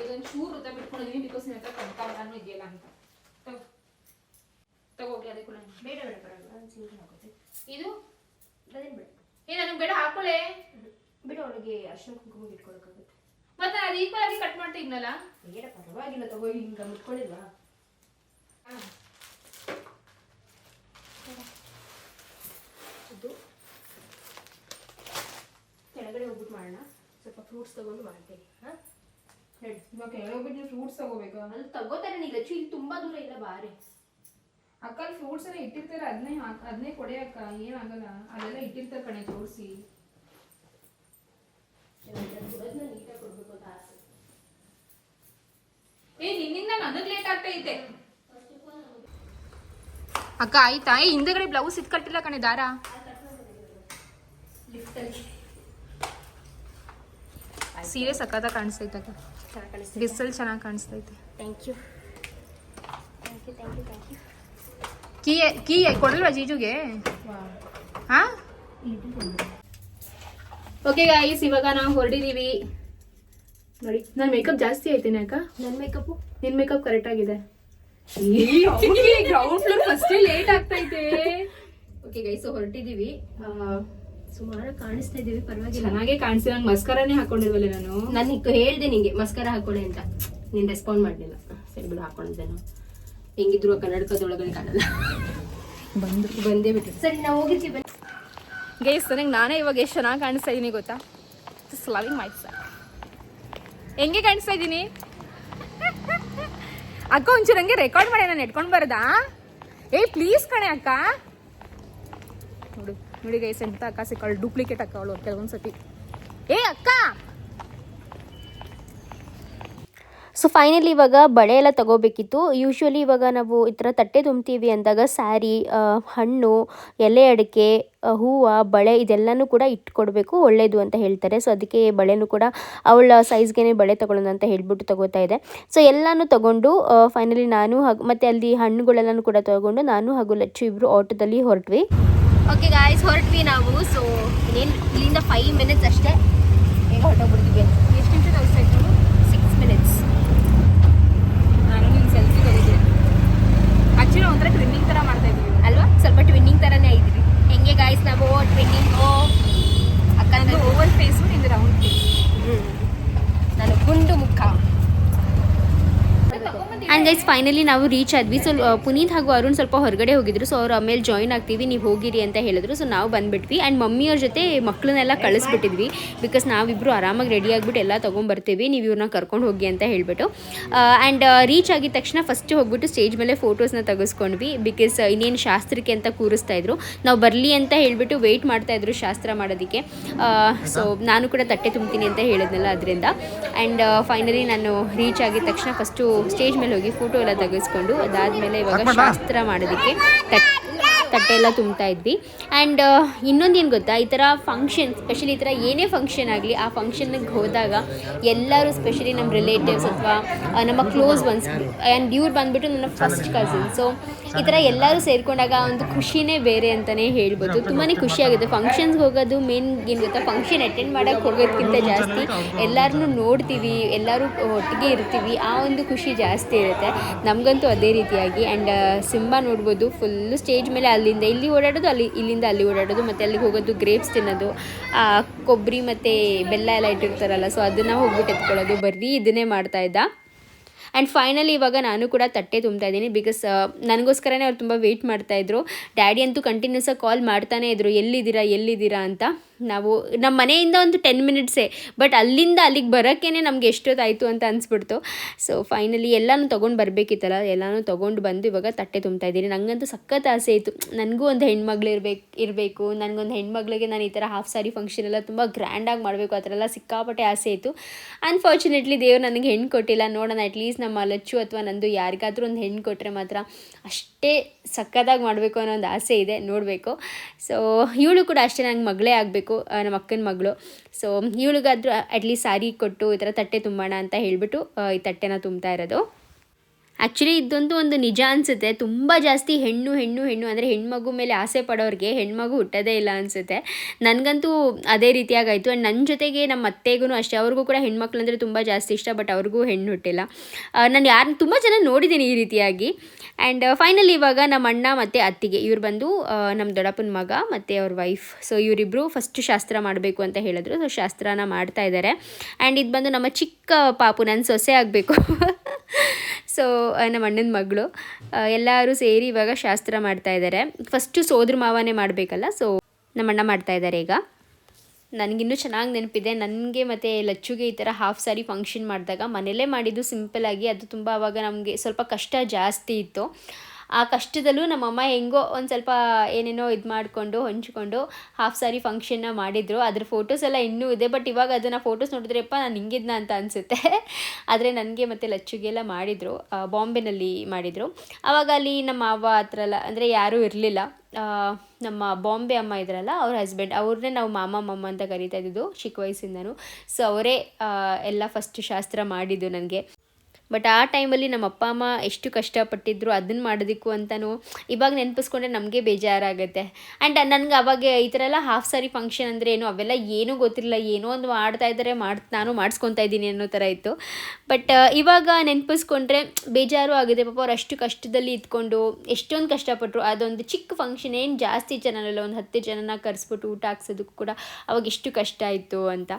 S5: ಇದೊಂದು ಚೂರು ಉದ್ದ ಬಿಟ್ಕೊಂಡಿದ್ದೀನಿ ಬಿಕಾಸ್ ನಿನ್ನ ಹತ್ರ ಕನಕಾಂಬರನೂ ಇದೆಯಲ್ಲ ಅಂತ. ತಗೋ. ತಗೋಗಿ ಅದೇ ಕೂಡ
S3: ಬೇಡ ಬೇಡ ಬರಲ್ಲ
S5: ಇದು?
S3: ಅದೇನು ಬೇಡ.
S5: ಏ ನನಗೆ ಬೇಡ ಹಾಕೊಳ್ಳೆ
S3: ಬಿಡು ಅವಳಿಗೆ ಅರ್ಶಿನ ಕುಂಕುಮ ಇಟ್ಕೊಳಕ್ಕಾಗುತ್ತೆ.
S5: ಮತ್ತೆ ಅದು ಈಕ್ವಲ್ ಆಗಿ ಕಟ್ ಮಾಡ್ತಾ ಇದ್ನಲ್ಲ?
S3: ಏನ ಪರವಾಗಿಲ್ಲ ತಗೋ ಹಿಂಗ ಮುಟ್ಕೊಂಡಿಲ್ವಾ ಇದು. ಕೆಳಗಡೆ ಹೋಗ್ಬಿಟ್ಟು ಮಾಡೋಣ. ಸ್ವಲ್ಪ ಫ್ರೂಟ್ಸ್ ತಗೊಂಡು ಮಾಡ್ತೀನಿ ಹಾ? ಹೇಳಿ
S5: ಇವಾಗ ಹೇಳೋಗ್ಬಿಟ್ಟು ನೀವು ಫ್ರೂಟ್ಸ್ ತಗೋಬೇಕು?
S3: ಅಲ್ಲಿ ತಗೋತಾರೆ ನೀವು ಇಲ್ಲಿ ತುಂಬಾ ದೂರ ಇಲ್ಲ ಬಾರಿ.
S5: ಅಕ್ಕ ಅಲ್ಲಿ ಫ್ರೂಟ್ಸ್ ಎಲ್ಲ ಇಟ್ಟಿರ್ತಾರೆ. ಅದನ್ನೇ ಹಾಕ್ ಅದನ್ನೇ ಕೊಡೆ ಅಕ್ಕ. ಏನಾಗಲ್ಲ ಅದೆಲ್ಲ ಇಟ್ಟಿರ್ತಾರೆ ಕಣೆ ತೋರಿಸಿ.
S3: ಕೊಡೋದನ್ನ ನೀಟಾಗಿ ಕೊಡ್ಬೇಕು ಅಂತ ಆಸೆ
S5: ಏ ನಿನ್ನಿಂದ ನನಗ್ ಲೇಟ್ ಆಗ್ತಾ ಅಕ್ಕ ಆಯ್ತಾ? ಏ ಹಿಂದೆಗಡೆ ಬ್ಲೌಸ್ ಇದ್ ಕಟ್ಟಿಲ್ಲ ಕಣೆ ದಾರ? ಸೀರೆ ಸಕ್ಕತ್ತ ಕಾಣಿಸ್ತೈತೆ ಅಕ್ಕ. ಡಿಸಲ್ ಚೆನ್ನಾಗಿ ಕಾಣಿಸ್ತೈತೆ.
S3: Thank you thank you thank you thank you
S5: key key ಕೊಡಲ್ವಾ ಜೀಜುಗೆ? ಹಾ? ಓಕೆ ಗಾಯ್ಸ್ ಇವಾಗ ನಾವು ಹೊರಡಿದೀವಿ. ನೋಡಿ ನನ್ನ ಮೇಕಪ್ ಜಾಸ್ತಿ ಆಯ್ತೇನೆ ಅಕ್ಕ.
S3: ನನ್ನ ಮೇಕಪ್ಪು
S5: ನಿನ್ ಮೇಕಪ್ ಕರೆಕ್ಟ್ ಆಗಿದೆ. ಗ್ರೌಂಡ್ ಫ್ಲೋರ್ ಫಸ್ಟ್ ಲೇಟ್ ಆಗ್ತೈತೆ
S3: ಓಕೆ ಗೈಸ್ ಹೊರಟಿದೀವಿ. ಸುಮಾರು ಕಾಣಿಸ್ತಾ ಇದೀವಿ ಪರವಾಗಿಲ್ಲ.
S5: ಚೆನ್ನಾಗೇ ಕಾಣಿಸ್ತೀವಿ ನಂಗೆ ಮಸ್ಕರನೇ ಹಾಕೊಂಡಿಲ್ವಲ್ಲ ನಾನು?
S3: ನಾನು ಹೇಳ್ದೆ ನಿಂಗೆ ಮಸ್ಕರ ಹಾಕೊಳ್ಳಿ ಅಂತ. ನೀನ್ ರೆಸ್ಪಾಂಡ್ ಮಾಡಲಿಲ್ಲ. ಸರಿ ಬಿಡು ಹಾಕೊಂಡಿದ್ದೆ ನಾನು. ಹೆಂಗಿದ್ರು ಕನ್ನಡಕದೊಳಗಡೆ ಕಾಣಲ್ಲ.
S5: ಬಂದು
S3: ಬಂದೇ ಬಿಟ್ಟು ಸರಿ ನಾವು ಹೋಗಿರ್ತೀವಿ.
S5: ಗೈಸ್ ನನಗೆ ನಾನೇ ಇವಾಗ ಎಷ್ಟು ಚೆನ್ನಾಗಿ ಕಾಣಿಸ್ತಾ ಇದ್ದೀನಿ ಗೊತ್ತಾ? ಜಸ್ಟ್ ಲವಿಂಗ್ ಮೈ ಸರ್ ಹೆಂಗೆ ಕಾಣಿಸ್ತಾ ಇದ್ದೀನಿ ಅಕ್ಕ, ಒಂಚೂರು ಹಂಗೆ ರೆಕಾರ್ಡ್ ಮಾಡಿ, ನಾನು ಎಟ್ಕೊಂಡು ಬರದಾ? ಏ ಪ್ಲೀಸ್ ಕಣೆ ಅಕ್ಕ. ನೋಡು, ನೋಡಿ ಗೈಸ್ ಎಂತ ಅಕ್ಕ ಸಿಕ್ಕಳು ಡೂಪ್ಲಿಕೇಟ್ ಅಕ್ಕ ಅವಳು ಕೆಲವೊಂದು ಸತಿ ಏ ಅಕ್ಕ!
S1: ಸೊ ಫೈನಲಿ ಇವಾಗ ಬಳೆ ಎಲ್ಲ ತಗೋಬೇಕಿತ್ತು. ಯೂಶ್ವಲಿ ಇವಾಗ ನಾವು ಈ ಥರ ತಟ್ಟೆ ತುಂಬ್ತೀವಿ ಅಂದಾಗ ಸ್ಯಾರಿ ಹಣ್ಣು, ಎಲೆ ಅಡಿಕೆ ಹೂವು, ಬಳೆ ಇದೆಲ್ಲನೂ ಕೂಡ ಇಟ್ಕೊಡ್ಬೇಕು. ಒಳ್ಳೆಯದು ಅಂತ ಹೇಳ್ತಾರೆ. ಸೊ ಅದಕ್ಕೆ ಬಳೆನೂ ಕೂಡ ಅವಳ ಸೈಜ್ಗೆ ಬಳೆ ತಗೊಳ್ಳೋಣ ಅಂತ ಹೇಳ್ಬಿಟ್ಟು ತಗೋತಾ ಇದೆ. ಸೊ ಎಲ್ಲನೂ ತೊಗೊಂಡು ಫೈನಲಿ ನಾನು ಹಾಗೂ, ಮತ್ತು ಅಲ್ಲಿ ಹಣ್ಣುಗಳೆಲ್ಲನೂ ಕೂಡ ತೊಗೊಂಡು ನಾನು ಹಾಗೂ ಲಚ್ಚು ಇಬ್ಬರು ಆಟೋದಲ್ಲಿ ಹೊರಟ್ವಿ.
S3: ಓಕೆ ಗಾಯ್ಸ್ ಹೊರಟ್ವಿ ನಾವು. ಸೊ ಇನ್ನೇನು ಇಲ್ಲಿಂದ ಫೈವ್ ಮಿನಿಟ್ಸ್ ಅಷ್ಟೇ. ಹೊರಟೋಗ್ಬಿಡ್ತೀವಿ
S5: ಎಷ್ಟು ನಿಮಿಷ ತೋರಿಸ್ತಾ ಇತ್ತು
S3: ಸಿಕ್ಸ್ ಮಿನಿಟ್ಸ್
S5: ನಾನು ನಿನ್ನ ಸೆಲ್ಫಿ ತೆಗಿದ್ದೀನಿ ಆ್ಯಕ್ಚುಲಿ ಒಂಥರ ಟ್ರೆಂಡಿಂಗ್ ಥರ ಮಾಡ್ತಾ
S3: ಇದ್ರಿ ಹೆಂಗೆ ಗಾಯ್ಸ್ ನಾವು ಟ್ವಿನ್ನಿಂಗ್ ಅಕ್ಕ
S5: ಓವರ್ ಫೇಸು ನಿಂದು ರೌಂಡ್ ಫೇಸ್
S3: ನಾನು ಗುಂಡು ಮುಖ.
S1: ಆ್ಯಂಡ್ ಗೈಸ್ ಫೈನಲಿ ನಾವು ರೀಚ್ ಆದ್ವಿ. ಸೊ ಪುನೀತ್ ಹಾಗೂ ಅರುಣ್ ಸ್ವಲ್ಪ ಹೊರಗಡೆ ಹೋಗಿದ್ರು. ಸೊ ಅವ್ರು ಆಮೇಲೆ ಜಾಯ್ನ್ ಆಗ್ತೀವಿ, ನೀವು ಹೋಗಿರಿ ಅಂತ ಹೇಳಿದ್ರು. ಸೊ ನಾವು ಬಂದ್ಬಿಟ್ವಿ. ಆ್ಯಂಡ್ ಮಮ್ಮಿಯವ್ರ ಜೊತೆ ಮಕ್ಕಳನ್ನೆಲ್ಲ ಕಳಿಸ್ಬಿಟ್ಟಿದ್ವಿ. ಬಿಕಾಸ್ ನಾವಿಬ್ಬರು ಆರಾಮಾಗಿ ರೆಡಿ ಆಗಿಬಿಟ್ಟು ಎಲ್ಲ ತೊಗೊಂಬರ್ತೀವಿ. ನೀವು ಇವ್ರನ್ನ ಕರ್ಕೊಂಡು ಹೋಗಿ ಅಂತ ಹೇಳಿಬಿಟ್ಟು. ಆ್ಯಂಡ್ ರೀಚ್ ಆಗಿದ ತಕ್ಷಣ ಫಸ್ಟ್ ಹೋಗ್ಬಿಟ್ಟು ಸ್ಟೇಜ್ ಮೇಲೆ ಫೋಟೋಸ್ನ ತೆಗೆಸ್ಕೊಂಡ್ವಿ. ಬಿಕಾಸ್ ಇನ್ನೇನು ಶಾಸ್ತ್ರಕ್ಕೆ ಅಂತ ಕೂರಿಸ್ತಾ ಇದ್ರು. ನಾವು ಬರಲಿ ಅಂತ ಹೇಳಿಬಿಟ್ಟು ವೆಯ್ಟ್ ಮಾಡ್ತಾ ಇದ್ರು ಶಾಸ್ತ್ರ ಮಾಡೋದಕ್ಕೆ. ಸೊ ನಾನು ಕೂಡ ತಟ್ಟೆ ತುಂಬ್ತೀನಿ ಅಂತ ಹೇಳಿದ್ನಲ್ಲ ಅದರಿಂದ. ಆ್ಯಂಡ್ ಫೈನಲಿ ನಾನು ರೀಚ್ ಆಗಿದ ತಕ್ಷಣ ಫಸ್ಟು ಸ್ಟೇಜ್ ಮೇಲೆ ಹೋಗಿ ಫೋಟೋ ಎಲ್ಲ ತೆಗೆಸ್ಕೊಂಡು ಅದಾದ್ಮೇಲೆ ಇವಾಗ ಶಾಸ್ತ್ರ ಮಾಡೋದಕ್ಕೆ ತಟ್ ತಟ್ಟೆ ಎಲ್ಲ ತುಂಬ್ತಾ ಇದ್ವಿ. ಆ್ಯಂಡ್ ಇನ್ನೊಂದು ಏನು ಗೊತ್ತಾ? ಈ ಥರ ಫಂಕ್ಷನ್ ಸ್ಪೆಷಲಿ ಈ ಥರ ಏನೇ ಫಂಕ್ಷನ್ ಆಗಲಿ, ಆ ಫಂಕ್ಷನ್ಗೆ ಹೋದಾಗ ಎಲ್ಲರೂ ಸ್ಪೆಷಲಿ ನಮ್ಮ ರಿಲೇಟಿವ್ಸ್ ಅಥವಾ ನಮ್ಮ ಕ್ಲೋಸ್ ಒನ್ಸ್ ಆ್ಯಂಡ್ ಇವ್ರು ಬಂದ್ಬಿಟ್ಟು ನನ್ನ ಫಸ್ಟ್ ಕಸಿನ್ ಸೊ ಈ ಥರ ಎಲ್ಲರೂ ಸೇರಿಕೊಂಡಾಗ ಒಂದು ಖುಷಿನೇ ಬೇರೆ ಅಂತಲೇ ಹೇಳ್ಬೋದು. ತುಂಬಾ ಖುಷಿಯಾಗುತ್ತೆ ಫಂಕ್ಷನ್ಸ್ಗೆ ಹೋಗೋದು ಮೇನ್ ಏನು ಗೊತ್ತಾ? ಫಂಕ್ಷನ್ ಅಟೆಂಡ್ ಮಾಡೋಕ್ಕೆ ಹೋಗೋದಕ್ಕಿಂತ ಜಾಸ್ತಿ ಎಲ್ಲರನ್ನೂ ನೋಡ್ತೀವಿ, ಎಲ್ಲರೂ ಒಟ್ಟಿಗೆ ಇರ್ತೀವಿ, ಆ ಒಂದು ಖುಷಿ ಜಾಸ್ತಿ ಇರುತ್ತೆ. ನಮಗಂತೂ ಅದೇ ರೀತಿಯಾಗಿ. ಆ್ಯಂಡ್ ಸಿಂಬಾ ನೋಡ್ಬೋದು ಫುಲ್ಲು ಸ್ಟೇಜ್ ಮೇಲೆ ಅಲ್ಲಿಂದ, ಇಲ್ಲಿ ಓಡಾಡೋದು, ಅಲ್ಲಿ, ಇಲ್ಲಿಂದ ಅಲ್ಲಿ ಓಡಾಡೋದು, ಮತ್ತು ಅಲ್ಲಿಗೆ ಹೋಗೋದು ಗ್ರೇಪ್ಸ್ ತಿನ್ನೋದು ಕೊಬ್ಬರಿ ಮತ್ತು ಬೆಲ್ಲ ಎಲ್ಲ ಇಟ್ಟಿರ್ತಾರಲ್ಲ ಸೊ ಅದನ್ನು ಹೋಗ್ಬಿಟ್ಟು ಎತ್ಕೊಳ್ಳೋದು. ಬರೀ ಇದನ್ನೇ ಮಾಡ್ತಾ ಇದ್ದ. ಆ್ಯಂಡ್ ಫೈನಲಿ ಇವಾಗ ನಾನು ಕೂಡ ತಟ್ಟೆ ತುಂಬ್ತಾ ಇದ್ದೀನಿ ಬಿಕಾಸ್ ನನಗೋಸ್ಕರನೇ ಅವ್ರು ತುಂಬ ವೆಯ್ಟ್ ಮಾಡ್ತಾಯಿದ್ರು ಡ್ಯಾಡಿ ಅಂತೂ ಕಂಟಿನ್ಯೂಸ್ ಆಗಿ ಕಾಲ್ ಮಾಡ್ತಾನೇ ಇದ್ರು, ಎಲ್ಲಿದ್ದೀರಾ ಎಲ್ಲಿದ್ದೀರಾ ಅಂತ. ನಾವು ನಮ್ಮ ಮನೆಯಿಂದ ಒಂದು ಟೆನ್ ಮಿನಿಟ್ಸೇ ಬಟ್ ಅಲ್ಲಿಂದ ಅಲ್ಲಿಗೆ ಬರೋಕ್ಕೇ ನಮ್ಗೆ ಎಷ್ಟೊತ್ತಾಯಿತು ಅಂತ ಅನಿಸ್ಬಿಡ್ತು. ಸೊ ಫೈನಲಿ ಎಲ್ಲನೂ ತೊಗೊಂಡು ಬರಬೇಕಿತ್ತಲ್ಲ, ಎಲ್ಲನೂ ತೊಗೊಂಡು ಬಂದು ಇವಾಗ ತಟ್ಟೆ ತುಂಬ್ತಾ ಇದ್ದೀನಿ. ನನಗಂತೂ ಸಖತ್ ಆಸೆ ಇತ್ತು. ನನಗೂ ಒಂದು ಹೆಣ್ಮಗಳು ಇರಬೇಕು ಇರಬೇಕು. ನನಗೊಂದು ಹೆಣ್ಮಗಳಿಗೆ ನಾನು ಈ ಥರ ಹಾಫ್ ಸಾರಿ ಫಂಕ್ಷನ್ ಎಲ್ಲ ತುಂಬ ಗ್ರ್ಯಾಂಡಾಗಿ ಮಾಡಬೇಕು, ಆ ಥರ ಎಲ್ಲ ಸಿಕ್ಕಾಪಟ್ಟೆ ಆಸೆ ಇತ್ತು. ಅನ್ಫಾರ್ಚುನೇಟ್ಲಿ ದೇವ್ರು ನನಗೆ ಹೆಣ್ಣು ಕೊಟ್ಟಿಲ್ಲ. ನೋಡೋಣ ಅಟ್ಲೀಸ್ಟ್ ನಮ್ಮ ಲಚ್ಚು ಅಥವಾ ನಂದು ಯಾರಿಗಾದರೂ ಒಂದು ಹೆಣ್ಣು ಕೊಟ್ಟರೆ ಮಾತ್ರ ಅಷ್ಟೇ ಸಕ್ಕತ್ತಾಗಿ ಮಾಡಬೇಕು ಅನ್ನೋ ಒಂದು ಆಸೆ ಇದೆ, ನೋಡಬೇಕು. ಸೊ ಇವಳು ಕೂಡ ಅಷ್ಟೇ ನಂಗೆ ಮಗಳೇ ಆಗಬೇಕು ನಮ್ಮ ಅಕ್ಕನ ಮಗಳು. ಸೊ ಇವಳಿಗಾದರೂ ಅಟ್ಲೀಸ್ಟ್ ಸಾರಿ ಕೊಟ್ಟು ಈ ಥರ ತಟ್ಟೆ ತುಂಬೋಣ ಅಂತ ಹೇಳಿಬಿಟ್ಟು ಈ ತಟ್ಟೆನ ತುಂಬ್ತಾ ಇರೋದು. ಆ್ಯಕ್ಚುಲಿ ಇದೊಂದು ಒಂದು ನಿಜ ಅನಿಸುತ್ತೆ. ತುಂಬ ಜಾಸ್ತಿ ಹೆಣ್ಣು ಹೆಣ್ಣು ಹೆಣ್ಣು ಅಂದರೆ ಹೆಣ್ಮಗು ಮೇಲೆ ಆಸೆ ಪಡೋರಿಗೆ ಹೆಣ್ಮಗು ಹುಟ್ಟೋದೇ ಇಲ್ಲ ಅನಿಸುತ್ತೆ. ನನಗಂತೂ ಅದೇ ರೀತಿಯಾಗಾಯಿತು. ಆ್ಯಂಡ್ ನನ್ನ ಜೊತೆಗೆ ನಮ್ಮ ಅತ್ತೆಗೂ ಅಷ್ಟೇ. ಅವ್ರಿಗೂ ಕೂಡ ಹೆಣ್ಮಕ್ಳು ಅಂದರೆ ತುಂಬ ಜಾಸ್ತಿ ಇಷ್ಟ ಬಟ್ ಅವ್ರಿಗೂ ಹೆಣ್ಣು ಹುಟ್ಟಿಲ್ಲ. ನಾನು ಯಾರು ತುಂಬ ಜನ ನೋಡಿದ್ದೀನಿ ಈ ರೀತಿಯಾಗಿ. ಆ್ಯಂಡ್ ಫೈನಲಿ ಇವಾಗ ನಮ್ಮ ಅಣ್ಣ ಮತ್ತು ಅತ್ತಿಗೆ ಇವ್ರು ಬಂದು ನಮ್ಮ ದೊಡ್ಡಪ್ಪನ ಮಗ ಮತ್ತು ಅವ್ರ ವೈಫ್ ಸೊ ಇವರಿಬ್ಬರು ಫಸ್ಟ್ ಶಾಸ್ತ್ರ ಮಾಡಬೇಕು ಅಂತ ಹೇಳಿದ್ರು. ಸೊ ಶಾಸ್ತ್ರನ ಮಾಡ್ತಾ ಇದ್ದಾರೆ ಆ್ಯಂಡ್ ಇದು ಬಂದು ನಮ್ಮ ಚಿಕ್ಕ ಪಾಪು ನನ್ನ ಸೊಸೆ ಆಗಬೇಕು. ಸೊ ನಮ್ಮ ಅಣ್ಣನ ಮಗಳು ಎಲ್ಲರೂ ಸೇರಿ ಇವಾಗ ಶಾಸ್ತ್ರ ಮಾಡ್ತಾ ಇದ್ದಾರೆ ಫಸ್ಟು ಸೋದ್ರ ಮಾವನೇ ಮಾಡಬೇಕಲ್ಲ ಸೊ ನಮ್ಮ ಅಣ್ಣ ಮಾಡ್ತಾ ಇದ್ದಾರೆ ಈಗ. ನನಗಿನ್ನೂ ಚೆನ್ನಾಗಿ ನೆನಪಿದೆ. ನನಗೆ ಮತ್ತು ಲಚ್ಚುಗೆ ಈ ಥರ ಹಾಫ್ ಸಾರಿ ಫಂಕ್ಷನ್ ಮಾಡಿದಾಗ ಮನೇಲೇ ಮಾಡಿದ್ದು ಸಿಂಪಲಾಗಿ ಅದು ತುಂಬ ಆವಾಗ ನಮಗೆ ಸ್ವಲ್ಪ ಕಷ್ಟ ಜಾಸ್ತಿ ಇತ್ತು. ಆ ಕಷ್ಟದಲ್ಲೂ ನಮ್ಮಮ್ಮ ಹೆಂಗೋ ಒಂದು ಸ್ವಲ್ಪ ಏನೇನೋ ಇದು ಮಾಡಿಕೊಂಡು, ಹೊಂಚಿಕೊಂಡು ಹಾಫ್ ಸಾರಿ ಫಂಕ್ಷನ್ನ ಮಾಡಿದರು. ಅದ್ರ ಫೋಟೋಸ್ ಎಲ್ಲ ಇನ್ನೂ ಇದೆ ಬಟ್ ಇವಾಗ ಅದನ್ನು ಫೋಟೋಸ್ ನೋಡಿದ್ರೆಪ್ಪ ನಾನು ಹಿಂಗಿದ್ನ? ಅಂತ ಅನಿಸುತ್ತೆ. ಆದರೆ ನನಗೆ ಮತ್ತು ಲಚ್ಚುಗೆಲ್ಲ ಮಾಡಿದರು ಬಾಂಬೆನಲ್ಲಿ ಮಾಡಿದರು. ಆವಾಗ ಅಲ್ಲಿ ನಮ್ಮ ಅವ್ವ ಹತ್ರ ಎಲ್ಲ, ಅಂದರೆ ಯಾರೂ ಇರಲಿಲ್ಲ. ನಮ್ಮ ಬಾಂಬೆ ಅಮ್ಮ ಇದ್ರಲ್ಲ, ಅವ್ರ ಹಸ್ಬೆಂಡ್ ಅವ್ರನ್ನೇ ನಾವು ಮಾಮ, ಮಮ್ಮ ಅಂತ ಕರಿತಾ ಇದ್ದಿದ್ದು ಚಿಕ್ಕ ವಯಸ್ಸಿಂದನೂ. ಸೊ ಅವರೇ ಎಲ್ಲ ಫಸ್ಟ್ ಶಾಸ್ತ್ರ ಮಾಡಿದ್ದು ನನಗೆ. ಬಟ್ ಆ ಟೈಮಲ್ಲಿ ನಮ್ಮ ಅಪ್ಪ, ಅಮ್ಮ ಎಷ್ಟು ಕಷ್ಟಪಟ್ಟಿದ್ರು ಅದನ್ನು ಮಾಡೋದಕ್ಕೂ ಅಂತಲೂ ಇವಾಗ ನೆನಪಿಸ್ಕೊಂಡ್ರೆ ನಮಗೆ ಬೇಜಾರಾಗುತ್ತೆ. ಆ್ಯಂಡ್ ನನಗೆ ಅವಾಗ ಈ ಥರ ಎಲ್ಲ ಹಾಫ್ ಸಾರಿ ಫಂಕ್ಷನ್ ಅಂದರೆ ಏನು ಅವೆಲ್ಲ ಏನೂ ಗೊತ್ತಿರಲಿಲ್ಲ. ಏನೋ ಒಂದು ಮಾಡ್ತಾ ಇದ್ದಾರೆ, ಮಾಡಿ, ನಾನು ಮಾಡಿಸ್ಕೊತಾ ಇದ್ದೀನಿ ಅನ್ನೋ ಥರ ಇತ್ತು. ಬಟ್ ಇವಾಗ ನೆನಪಿಸ್ಕೊಂಡ್ರೆ ಬೇಜಾರು ಆಗಿದೆ ಪಾಪ ಅವ್ರು ಅಷ್ಟು ಕಷ್ಟದಲ್ಲಿ ಇದ್ಕೊಂಡು ಎಷ್ಟೊಂದು ಕಷ್ಟಪಟ್ಟರು ಅದೊಂದು ಚಿಕ್ಕ ಫಂಕ್ಷನ್ ಏನು ಜಾಸ್ತಿ ಜನರಲ್ಲ ಒಂದು ಹತ್ತು ಜನನ ಕರೆಸ್ಬಿಟ್ಟು ಊಟ ಹಾಕ್ಸೋದಕ್ಕೂ ಕೂಡ ಅವಾಗ ಎಷ್ಟು ಕಷ್ಟ ಆಯಿತು ಅಂತ.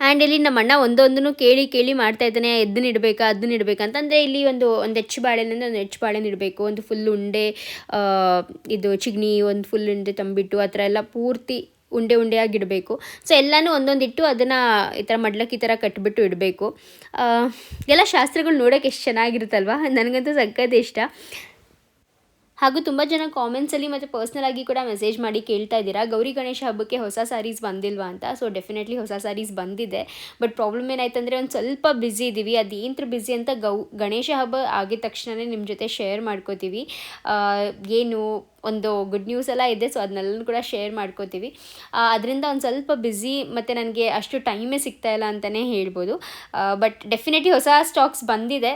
S1: ಆ್ಯಂಡ್ ಇಲ್ಲಿ ನಮ್ಮ ಅಣ್ಣ ಒಂದೊಂದನ್ನು ಕೇಳಿ ಕೇಳಿ ಮಾಡ್ತಾ ಇದ್ದಾನೆ. ಇದನ್ನ ಇಡಬೇಕಾ ಅದನ್ನ ಇಡಬೇಕಾ ಅಂತಂದರೆ ಇಲ್ಲಿ ಒಂದು ಒಂದು ಹೆಚ್ಚು ಬಾಳೆಹಣ್ಣು ಒಂದು ಹೆಚ್ಚು ಬಾಳೆನ ಇಡಬೇಕು ಒಂದು ಫುಲ್ ಉಂಡೆ ಇದು ಚಿಗ್ನಿ, ಒಂದು ಫುಲ್ ಉಂಡೆ ತಂಬಿಟ್ಟು ಆ ಥರ ಎಲ್ಲ ಪೂರ್ತಿ ಉಂಡೆ ಉಂಡೆಯಾಗಿ ಇಡಬೇಕು. ಸೊ ಎಲ್ಲನೂ ಒಂದೊಂದು ಇಟ್ಟು ಅದನ್ನು ಈ ಥರ ಮಡ್ಲಕ್ಕೆ ಥರ ಕಟ್ಬಿಟ್ಟು ಇಡಬೇಕು. ಎಲ್ಲ ಶಾಸ್ತ್ರಗಳು ನೋಡೋಕೆ ಎಷ್ಟು ಚೆನ್ನಾಗಿರುತ್ತಲ್ವ? ನನಗಂತೂ ಸಖತ್ ಇಷ್ಟ. ಹಾಗೂ ತುಂಬ ಜನ ಕಾಮೆಂಟ್ಸಲ್ಲಿ ಮತ್ತು ಪರ್ಸ್ನಲ್ ಆಗಿ ಕೂಡ ಮೆಸೇಜ್ ಮಾಡಿ ಕೇಳ್ತಾ ಇದ್ದೀರಾ. ಗೌರಿ ಗಣೇಶ ಹಬ್ಬಕ್ಕೆ ಹೊಸ ಸ್ಯಾರೀಸ್ ಬಂದಿಲ್ವಾ ಅಂತ? ಸೊ ಡೆಫಿನೆಟ್ಲಿ ಹೊಸ ಸ್ಯಾರೀಸ್ ಬಂದಿದೆ. ಬಟ್ ಪ್ರಾಬ್ಲಮ್ ಏನಾಯ್ತಂದರೆ ಒಂದು ಸ್ವಲ್ಪ ಬ್ಯುಸಿ ಇದ್ದೀವಿ ಅದೇಂತ್ರ ಬ್ಯುಸಿ ಅಂತ ಗೌ, ಗಣೇಶ ಹಬ್ಬ ಆಗಿದ ತಕ್ಷಣವೇ ನಿಮ್ಮ ಜೊತೆ ಶೇರ್ ಮಾಡ್ಕೋತೀವಿ. ಏನು ಒಂದು ಗುಡ್ ನ್ಯೂಸ್ ಎಲ್ಲ ಇದೆ ಸೊ ಅದನ್ನೆಲ್ಲನೂ ಕೂಡ ಶೇರ್ ಮಾಡ್ಕೋತೀವಿ. ಅದರಿಂದ ಒಂದು ಸ್ವಲ್ಪ ಬ್ಯುಸಿ ಮತ್ತು ನನಗೆ ಅಷ್ಟು ಟೈಮೇ ಸಿಗ್ತಾ ಇಲ್ಲ ಅಂತಲೇ ಹೇಳ್ಬೋದು. ಬಟ್ ಡೆಫಿನೆಟ್ಲಿ ಹೊಸ ಸ್ಟಾಕ್ಸ್ ಬಂದಿದೆ.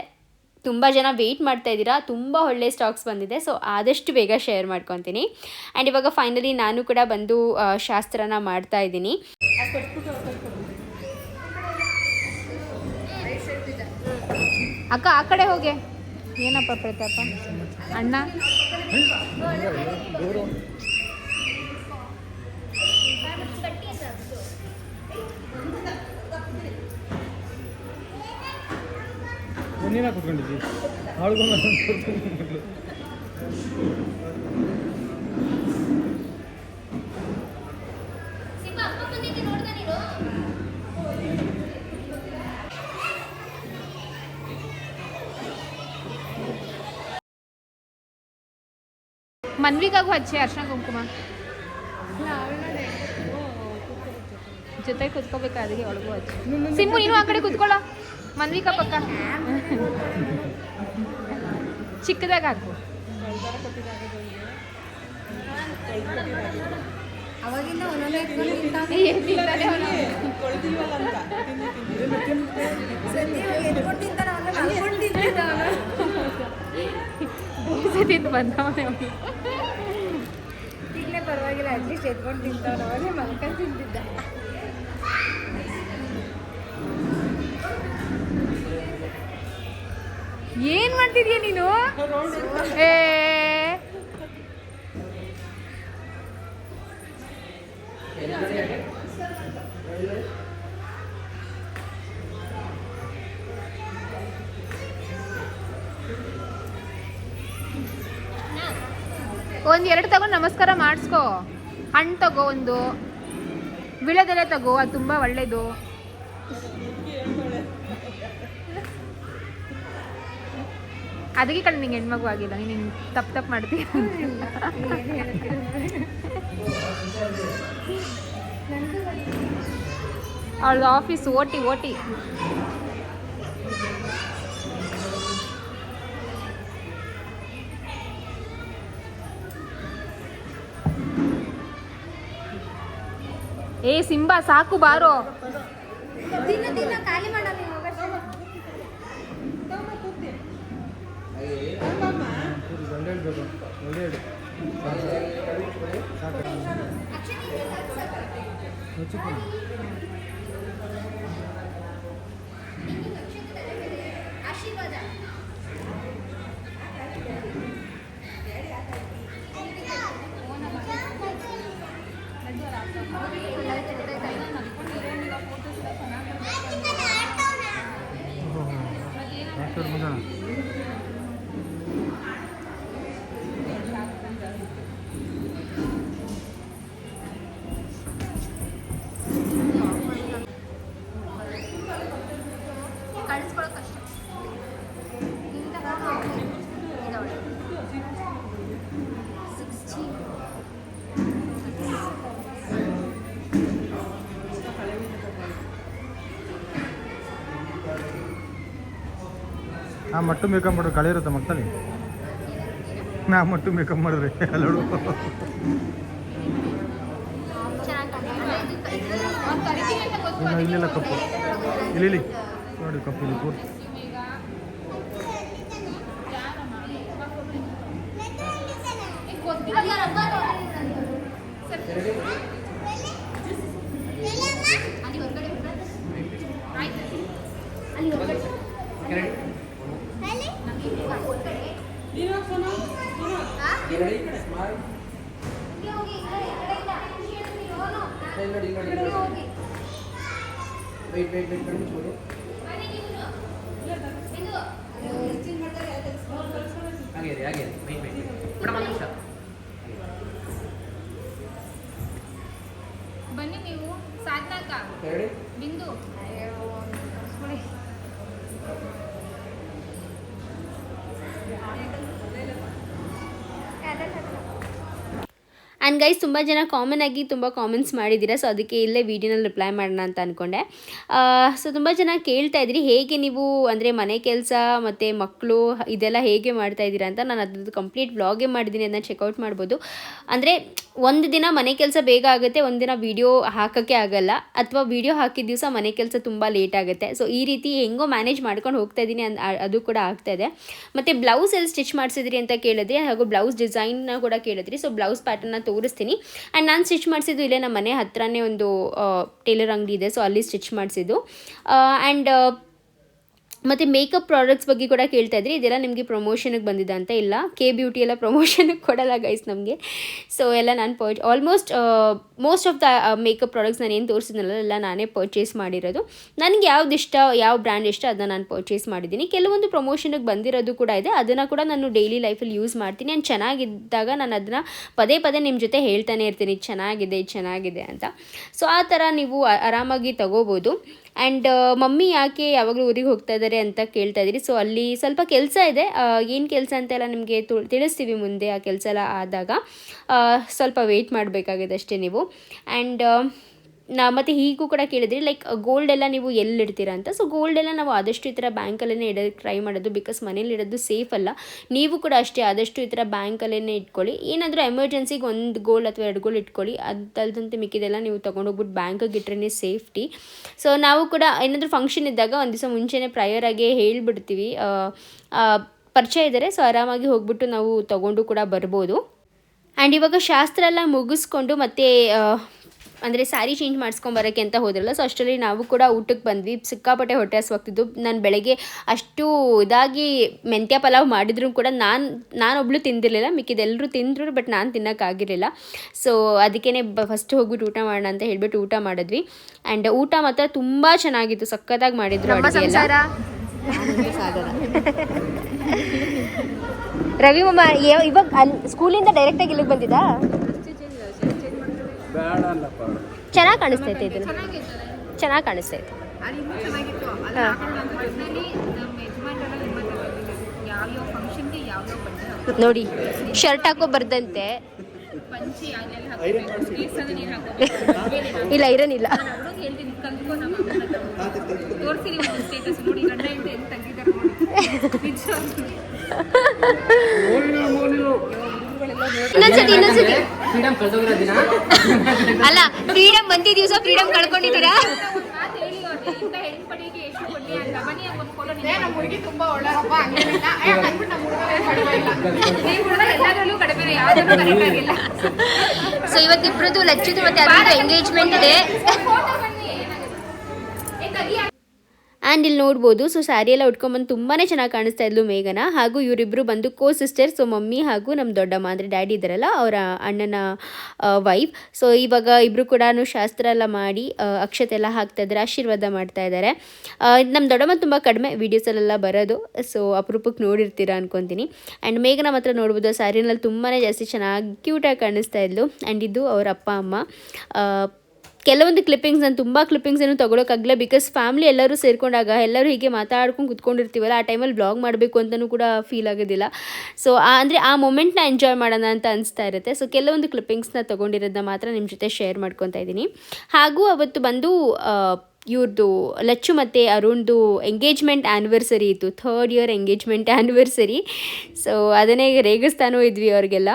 S1: ತುಂಬ ಜನ ವೆಯ್ಟ್ ಮಾಡ್ತಾ ಇದ್ದೀರಾ, ತುಂಬ ಒಳ್ಳೆ ಸ್ಟಾಕ್ಸ್ ಬಂದಿದೆ ಸೊ ಆದಷ್ಟು ಬೇಗ ಶೇರ್ ಮಾಡ್ಕೊತೀನಿ. ಆ್ಯಂಡ್ ಇವಾಗ ಫೈನಲಿ ನಾನು ಕೂಡ ಬಂದು ಶಾಸ್ತ್ರನ ಮಾಡ್ತಾ ಇದ್ದೀನಿ.
S5: ಅಕ್ಕ, ಆ ಕಡೆ ಹೋಗೆ. ಏನಪ್ಪ ಪ್ರತಾಪ? ಅಣ್ಣ?
S6: ನೀನ ಕುತ್ಕೊಂಡಿದ್ದಿ? ಅವಳಿಗೊಂದು
S5: ಮನ್ವಿಗಾಗೂ ಹಚ್ಚಿ ಅರ್ಶನ ಕುಂಕುಮ? ಜೊತೆ ಕುತ್ಕೋಬೇಕು ಅದಕ್ಕೆ ಒಳಗೂ ಹಚ್ಚಿ ಸಿಮ್ಮು ನೀನು ಆ ಕಡೆ ಕುತ್ಕೊಳ್ಳೋ ಮನ್ವಿಕಾ ಪಕ್ಕ ಚಿಕ್ಕದಾಗ ಹಾಕು. ಬಂದವನೇ ಅವ್ನು.
S7: ಪರವಾಗಿಲ್ಲ ಅಟ್ಲೀಸ್ಟ್ ಎತ್ಕೊಂಡು ತಿಂತಾವ ಅವಾಗೇ ಮಲ್ಕೊಂಡು ತಿಂತಿದ್ದ.
S5: ಏನ್ ಮಾಡ್ತಿದ್ಯಾ ನೀನು? ಏ. ಒಂದ್ ಎರಡು ತಗೊಂಡು ನಮಸ್ಕಾರ ಮಾಡಿಸ್ಕೋ. ಹಣ್ಣು ತಗೋ ಒಂದು. ವಿಳೆದೆಲೆ ತಗೋ, ಅದು ತುಂಬಾ ಒಳ್ಳೇದು. ಅದಕ್ಕೆ ಕಣ್ಣು ನಿಂಗೆ ಹೆಣ್ಮಗು ಆಗಿಲ್ಲ, ನೀನು ತಪ್ಪು ತಪ್ಪು ಮಾಡ್ತೀಯ? ಅವಳದು ಆಫೀಸ್ ಓಟಿ ಓಟಿ. ಏ, ಸಿಂಬಾ, ಸಾಕು, ಬಾರೋ.
S7: ದಿನ ದಿನ ಖಾಲಿ ಮಾಡಲ್ಲ ನೀವು
S6: ಒಳ್ಳೆ ಹೇಳ್ಬೇಕು ಒಳ್ಳೆ ಹೇಳು ಸಾಕು ಮುಚ್ಚಿಕೊಂಡು
S7: ಆಶೀರ್ವಾದ
S6: ಯಾಕೆ ಮುಗೋಣ ಆ ಮಟ್ಟು ಮೇಕಪ್ ಮಾಡೋ ಕಳೆ ಇರುತ್ತೆ ಮಕ್ಕಳಿ ನಾ ಮಟ್ಟು ಮೇಕಪ್ ಮಾಡಿದ್ರೆ ಅಲ್ಲೋಡು. ಇಲ್ಲಿಲ್ಲ ಕಪ್ಪು. ಇಲ್ಲಿ ಇಲ್ಲಿ. ನೋಡಿ ಕಪ್ಪು ಇಲ್ಲಿ ಪೂರ್ತಿ
S5: ಬನ್ನಿ ನೀವು ಸಾಧನಾಕ ಬಿಂದು
S1: ಆ್ಯಂಡ್ ಗೈಸ್ ತುಂಬ ಜನ ಕಾಮನ್ ಆಗಿ ತುಂಬ ಕಾಮೆಂಟ್ಸ್ ಮಾಡಿದ್ದೀರಾ ಸೊ ಅದಕ್ಕೆ ಇಲ್ಲೇ ವೀಡಿಯೋನಲ್ಲಿ ರಿಪ್ಲೈ ಮಾಡೋಣ ಅಂತ ಅಂದ್ಕೊಂಡೆ ಸೊ ತುಂಬ ಜನ ಕೇಳ್ತಾ ಇದ್ರಿ, ಹೇಗೆ ನೀವು ಅಂದರೆ ಮನೆ ಕೆಲಸ ಮತ್ತು ಮಕ್ಕಳು ಇದೆಲ್ಲ ಹೇಗೆ ಮಾಡ್ತಾ ಇದ್ದೀರಾ ಅಂತ ನಾನು ಅದ್ರದ್ದು ಕಂಪ್ಲೀಟ್ ವ್ಲಾಗೇ ಮಾಡಿದ್ದೀನಿ ಅದನ್ನ ಚೆಕ್ಔಟ್ ಮಾಡ್ಬೋದು. ಅಂದರೆ ಒಂದು ದಿನ ಮನೆ ಕೆಲಸ ಬೇಗ ಆಗುತ್ತೆ, ಒಂದು ದಿನ ವೀಡಿಯೋ ಹಾಕೋಕ್ಕೆ ಆಗಲ್ಲ. ಅಥವಾ ವೀಡಿಯೋ ಹಾಕಿದ ದಿವಸ ಮನೆ ಕೆಲಸ ತುಂಬ ಲೇಟ್ ಆಗುತ್ತೆ. ಸೊ ಈ ರೀತಿ ಹೆಂಗೋ ಮ್ಯಾನೇಜ್ ಮಾಡ್ಕೊಂಡು ಹೋಗ್ತಾ ಇದ್ದೀನಿ ಅದು ಕೂಡ ಆಗ್ತಾ ಇದೆ. ಮತ್ತು ಬ್ಲೌಸ್ ಎಲ್ಲಿ ಸ್ಟಿಚ್ ಮಾಡಿಸಿದ್ರಿ ಅಂತ ಕೇಳಿದ್ರಿ, ಹಾಗೂ ಬ್ಲೌಸ್ ಡಿಸೈನ್ನ ಕೂಡ ಕೇಳಿದ್ರಿ. ಸೊ ಬ್ಲೌಸ್ ಪ್ಯಾಟರ್ನ ತೋರಿಸ್ತೀನಿ. ಆ್ಯಂಡ್ ನಾನು ಸ್ಟಿಚ್ ಮಾಡಿಸಿದ್ದು ಇಲ್ಲೇ ನಮ್ಮ ಮನೆ ಹತ್ರನೇ ಒಂದು ಟೇಲರ್ ಅಂಗಡಿ ಇದೆ. ಸೊ ಅಲ್ಲಿ ಸ್ಟಿಚ್ ಮಾಡಿಸಿದ್ದು. ಆ್ಯಂಡ್ ಮತ್ತು ಮೇಕಪ್ ಪ್ರಾಡಕ್ಟ್ಸ್ ಬಗ್ಗೆ ಕೂಡ ಕೇಳ್ತಾ ಇದ್ರಿ. ಇದೆಲ್ಲ ನಿಮಗೆ ಪ್ರಮೋಷನಿಗೆ ಬಂದಿದೆ ಅಂತ ಇಲ್ಲ. ಕೆ ಬ್ಯೂಟಿ ಎಲ್ಲ ಪ್ರಮೋಷನಿಗೆ ಕೊಡಲ್ಲ ಗೈಸ್ ನಮಗೆ. ಸೊ ಎಲ್ಲ ನಾನು perch almost most of the makeup products ನಾನು ಏನು ತೋರಿಸಿದ್ನಲ್ಲ, ಎಲ್ಲ ನಾನೇ ಪರ್ಚೇಸ್ ಮಾಡಿರೋದು. ನನಗೆ ಯಾವ್ದು ಇಷ್ಟ, ಯಾವ ಬ್ರ್ಯಾಂಡ್ ಇಷ್ಟ ಅದನ್ನ ನಾನು ಪರ್ಚೇಸ್ ಮಾಡಿದ್ದೀನಿ. ಕೆಲವೊಂದು ಪ್ರಮೋಷನಿಗೆ ಬಂದಿರೋದು ಕೂಡ ಇದೆ. ಅದನ್ನು ಕೂಡ ನಾನು ಡೈಲಿ ಲೈಫಲ್ಲಿ ಯೂಸ್ ಮಾಡ್ತೀನಿ. ನಾನು ಚೆನ್ನಾಗಿದ್ದಾಗ ನಾನು ಅದನ್ನು ಪದೇ ಪದೇ ನಿಮ್ಮ ಜೊತೆ ಹೇಳ್ತಾನೆ ಇರ್ತೀನಿ. ಚೆನ್ನಾಗಿದೆ ಚೆನ್ನಾಗಿದೆ ಅಂತ. ಸೊ ಆ ಥರ ನೀವು ಆರಾಮಾಗಿ ತಗೋಬೋದು. ಆ್ಯಂಡ್ ಮಮ್ಮಿ ಯಾಕೆ ಯಾವಾಗಲೂ ಊರಿಗೆ ಹೋಗ್ತಾ ಇದ್ದಾರೆ ಅಂತ ಕೇಳ್ತಾ ಇದ್ದೀರಿ. ಸೊ ಅಲ್ಲಿ ಸ್ವಲ್ಪ ಕೆಲಸ ಇದೆ. ಏನು ಕೆಲಸ ಅಂತೆಲ್ಲ ನಿಮಗೆ ತಿಳಿಸ್ತೀವಿ ಮುಂದೆ ಆ ಕೆಲಸ ಎಲ್ಲ ಆದಾಗ. ಸ್ವಲ್ಪ ವೆಯ್ಟ್ ಮಾಡಬೇಕಾಗಿದೆ ಅಷ್ಟೇ ನೀವು. ಆ್ಯಂಡ್ ನಾ ಮತ್ತು ಹೀಗೂ ಕೂಡ ಕೇಳಿದ್ರಿ ಲೈಕ್ ಗೋಲ್ಡ್ ಎಲ್ಲ ನೀವು ಎಲ್ಲಿ ಇಡ್ತೀರಾ ಅಂತ. ಸೊ ಗೋಲ್ಡ್ ಎಲ್ಲ ನಾವು ಆದಷ್ಟು ಈ ಥರ ಬ್ಯಾಂಕಲ್ಲೇ ಇಡೋದಕ್ಕೆ ಟ್ರೈ ಮಾಡೋದು ಬಿಕಾಸ್ ಮನೇಲಿ ಇಡೋದು ಸೇಫ್ ಅಲ್ಲ. ನೀವು ಕೂಡ ಅಷ್ಟೇ ಆದಷ್ಟು ಈ ಥರ ಬ್ಯಾಂಕಲ್ಲೇ ಇಟ್ಕೊಳ್ಳಿ. ಏನಾದರೂ ಎಮರ್ಜೆನ್ಸಿಗೆ ಒಂದು ಗೋಲ್ಡ್ ಅಥವಾ ಎರಡು ಗೋಲ್ಡ್ ಇಟ್ಕೊಳ್ಳಿ. ಅದಲ್ದಂತೆ ಮಿಕ್ಕಿದೆಲ್ಲ ನೀವು ತೊಗೊಂಡೋಗ್ಬಿಟ್ಟು ಬ್ಯಾಂಕಿಗೆ ಇಟ್ರೇ ಸೇಫ್ಟಿ ಸೊ ನಾವು ಕೂಡ ಏನಾದರೂ ಫಂಕ್ಷನ್ ಇದ್ದಾಗ ಒಂದು ದಿವಸ ಮುಂಚೆನೇ ಪ್ರಯರ್ ಆಗಿ ಹೇಳಿಬಿಡ್ತೀವಿ. ಪರಿಚಯ ಇದ್ದಾರೆ ಸೊ ಆರಾಮಾಗಿ ಹೋಗ್ಬಿಟ್ಟು ನಾವು ತೊಗೊಂಡು ಕೂಡ ಬರ್ಬೋದು. ಆ್ಯಂಡ್ ಇವಾಗ ಶಾಸ್ತ್ರ ಎಲ್ಲ ಮುಗಿಸ್ಕೊಂಡು ಮತ್ತೆ ಅಂದರೆ ಸ್ಯಾರಿ ಚೇಂಜ್ ಮಾಡಿಸ್ಕೊಂಬರೋಕ್ಕೆ ಅಂತ ಹೋದ್ರಲ್ಲ ಸೊ ಅಷ್ಟರಲ್ಲಿ ನಾವು ಕೂಡ ಊಟಕ್ಕೆ ಬಂದ್ವಿ. ಸಿಕ್ಕಾಪಟ್ಟೆ ಹೊಟ್ಟೆ ಹಸ್ವಾಗ್ತಿದ್ದು ನಾನು ಬೆಳಗ್ಗೆ ಅಷ್ಟು ಇದಾಗಿ ಮೆಂತ್ಯ ಪಲಾವ್ ಮಾಡಿದ್ರು ಕೂಡ ನಾನು ನಾನೊಬ್ಳು ತಿಂದಿರಲಿಲ್ಲ. ಮಿಕ್ಕಿದೆಲ್ಲರೂ ತಿಂದರು ಬಟ್ ನಾನು ತಿನ್ನೋಕ್ಕಾಗಿರಲಿಲ್ಲ ಸೊ ಅದಕ್ಕೇ ಬ ಫಸ್ಟ್ ಹೋಗ್ಬಿಟ್ಟು ಊಟ ಮಾಡೋಣ ಅಂತ ಹೇಳ್ಬಿಟ್ಟು ಊಟ ಮಾಡಿದ್ವಿ. ಆ್ಯಂಡ್ ಊಟ ಮಾತ್ರ ತುಂಬ ಚೆನ್ನಾಗಿತ್ತು. ಸಖತ್ತಾಗಿ ಮಾಡಿದ್ರು ಅಡುಗೆ ಎಲ್ಲ
S3: ರವಿ ಮಮ್ಮ ಇವಾಗ ಸ್ಕೂಲಿಂದ ಡೈರೆಕ್ಟಾಗಿ ಇಲ್ಲಿಗೆ ಬಂದಿದ್ದಾ? ಚೆನ್ನಾಗಿ ಕಾಣಿಸ್ತೈತೆ ಇದು. ಚೆನ್ನಾಗಿ ಕಾಣಿಸ್ತೈತೆ. ನೋಡಿ ಶರ್ಟ್ ಹಾಕೋ ಬರ್ದಂತೆ. ಇಲ್ಲ ಐರನ್ ಇಲ್ಲ. ಇನ್ನೊಂದ್ಸತಿ ಇನ್ನೊಂದ್ಸತಿ.
S8: ಫ್ರೀಡಮ್ ಕಳ್ದೋಗಿರೋ ದಿನ.
S3: ಅಲ್ಲ ಫ್ರೀಡಮ್ ಬಂದಿ ದಿವಸ ಫ್ರೀಡಮ್ ಕಳ್ಕೊಂಡಿದ್ದೀರಾ? ಸೊ ಇವತ್ತಿಬ್ರದ್ದು ಲಚ್ಚಿದು ಮತ್ತೆ ಅದ್ರ ಎಂಗೇಜ್ಮೆಂಟ್ ಇದೆ.
S1: ಆ್ಯಂಡ್ ಇಲ್ಲಿ ನೋಡ್ಬೋದು ಸೊ ಸ್ಯಾರಿ ಎಲ್ಲ ಉಟ್ಕೊಂಬಂದು ತುಂಬಾ ಚೆನ್ನಾಗಿ ಕಾಣಿಸ್ತಾ ಇದ್ಲು ಮೇಘನ. ಹಾಗೂ ಇವರಿಬ್ಬರು ಬಂದು ಕೋ ಸಿಸ್ಟರ್ ಸೊ ಮಮ್ಮಿ ಹಾಗೂ ನಮ್ಮ ದೊಡ್ಡಮ್ಮ ಅಂದರೆ ಡ್ಯಾಡಿ ಇದ್ದಾರಲ್ಲ, ಅವರ ಅಣ್ಣನ ವೈಫ್ ಸೊ ಇವಾಗ ಇಬ್ಬರು ಕೂಡ ಶಾಸ್ತ್ರ ಎಲ್ಲ ಮಾಡಿ ಅಕ್ಷತೆ ಎಲ್ಲ ಹಾಕ್ತಾ ಇದ್ದಾರೆ, ಆಶೀರ್ವಾದ ಮಾಡ್ತಾ ಇದ್ದಾರೆ. ನಮ್ಮ ದೊಡ್ಡಮ್ಮ ತುಂಬ ಕಡಿಮೆ ವೀಡಿಯೋಸಲ್ಲೆಲ್ಲ ಬರೋದು ಸೊ ಅಪರೂಪಕ್ಕೆ ನೋಡಿರ್ತೀರಾ ಅನ್ಕೊತೀನಿ. ಆ್ಯಂಡ್ ಮೇಘನ ಮಾತ್ರ ನೋಡ್ಬೋದು ಸ್ಯಾರಿನಲ್ಲಿ ತುಂಬಾ ಜಾಸ್ತಿ ಚೆನ್ನಾಗಿ ಕ್ಯೂಟಾಗಿ ಕಾಣಿಸ್ತಾ ಇದ್ಲು. ಆ್ಯಂಡ್ ಇದು ಅವರ ಅಪ್ಪ, ಅಮ್ಮ ಕೆಲವೊಂದು ಕ್ಲಿಪ್ಪಿಂಗ್ಸ್ ನಾನು ತುಂಬ ಕ್ಲಿಪ್ಪಿಂಗ್ಸ್ ಏನು ತೊಗೊಳಕ್ಕಾಗಲ್ಲ ಬಿಕಾಸ್ ಫ್ಯಾಮಿಲಿ ಎಲ್ಲರೂ ಸೇರಿಕೊಂಡಾಗ ಎಲ್ಲರೂ ಹೀಗೆ ಮಾತಾಡ್ಕೊಂಡು ಕುತ್ಕೊಂಡಿರ್ತೀವಲ್ಲ, ಆ ಟೈಮಲ್ಲಿ ಬ್ಲಾಗ್ ಮಾಡಬೇಕು ಅಂತಲೂ ಕೂಡ ಫೀಲ್ ಆಗೋದಿಲ್ಲ. ಸೊ ಅಂದರೆ ಆ ಮೊಮೆಂಟ್ನ ಎಂಜಾಯ್ ಮಾಡೋಣ ಅಂತ ಅನಿಸ್ತಾ ಇರುತ್ತೆ. ಸೊ ಕೆಲವೊಂದು ಕ್ಲಿಪ್ಪಿಂಗ್ಸ್ನ ತೊಗೊಂಡಿರೋದನ್ನ ಮಾತ್ರ ನಿಮ್ಮ ಜೊತೆ ಶೇರ್ ಮಾಡ್ಕೊತಾ ಇದ್ದೀನಿ. ಹಾಗೂ ಅವತ್ತು ಬಂದು ಇವ್ರದ್ದು ಲಚ್ಚು ಮತ್ತು ಅರುಣ್ದು ಎಂಗೇಜ್ಮೆಂಟ್ ಆ್ಯನಿವರ್ಸರಿ ಇತ್ತು. Third year engagement anniversary so ಅದನ್ನೇ ರೇಗಿಸ್ತಾನೂ ಇದ್ವಿ ಅವ್ರಿಗೆಲ್ಲ.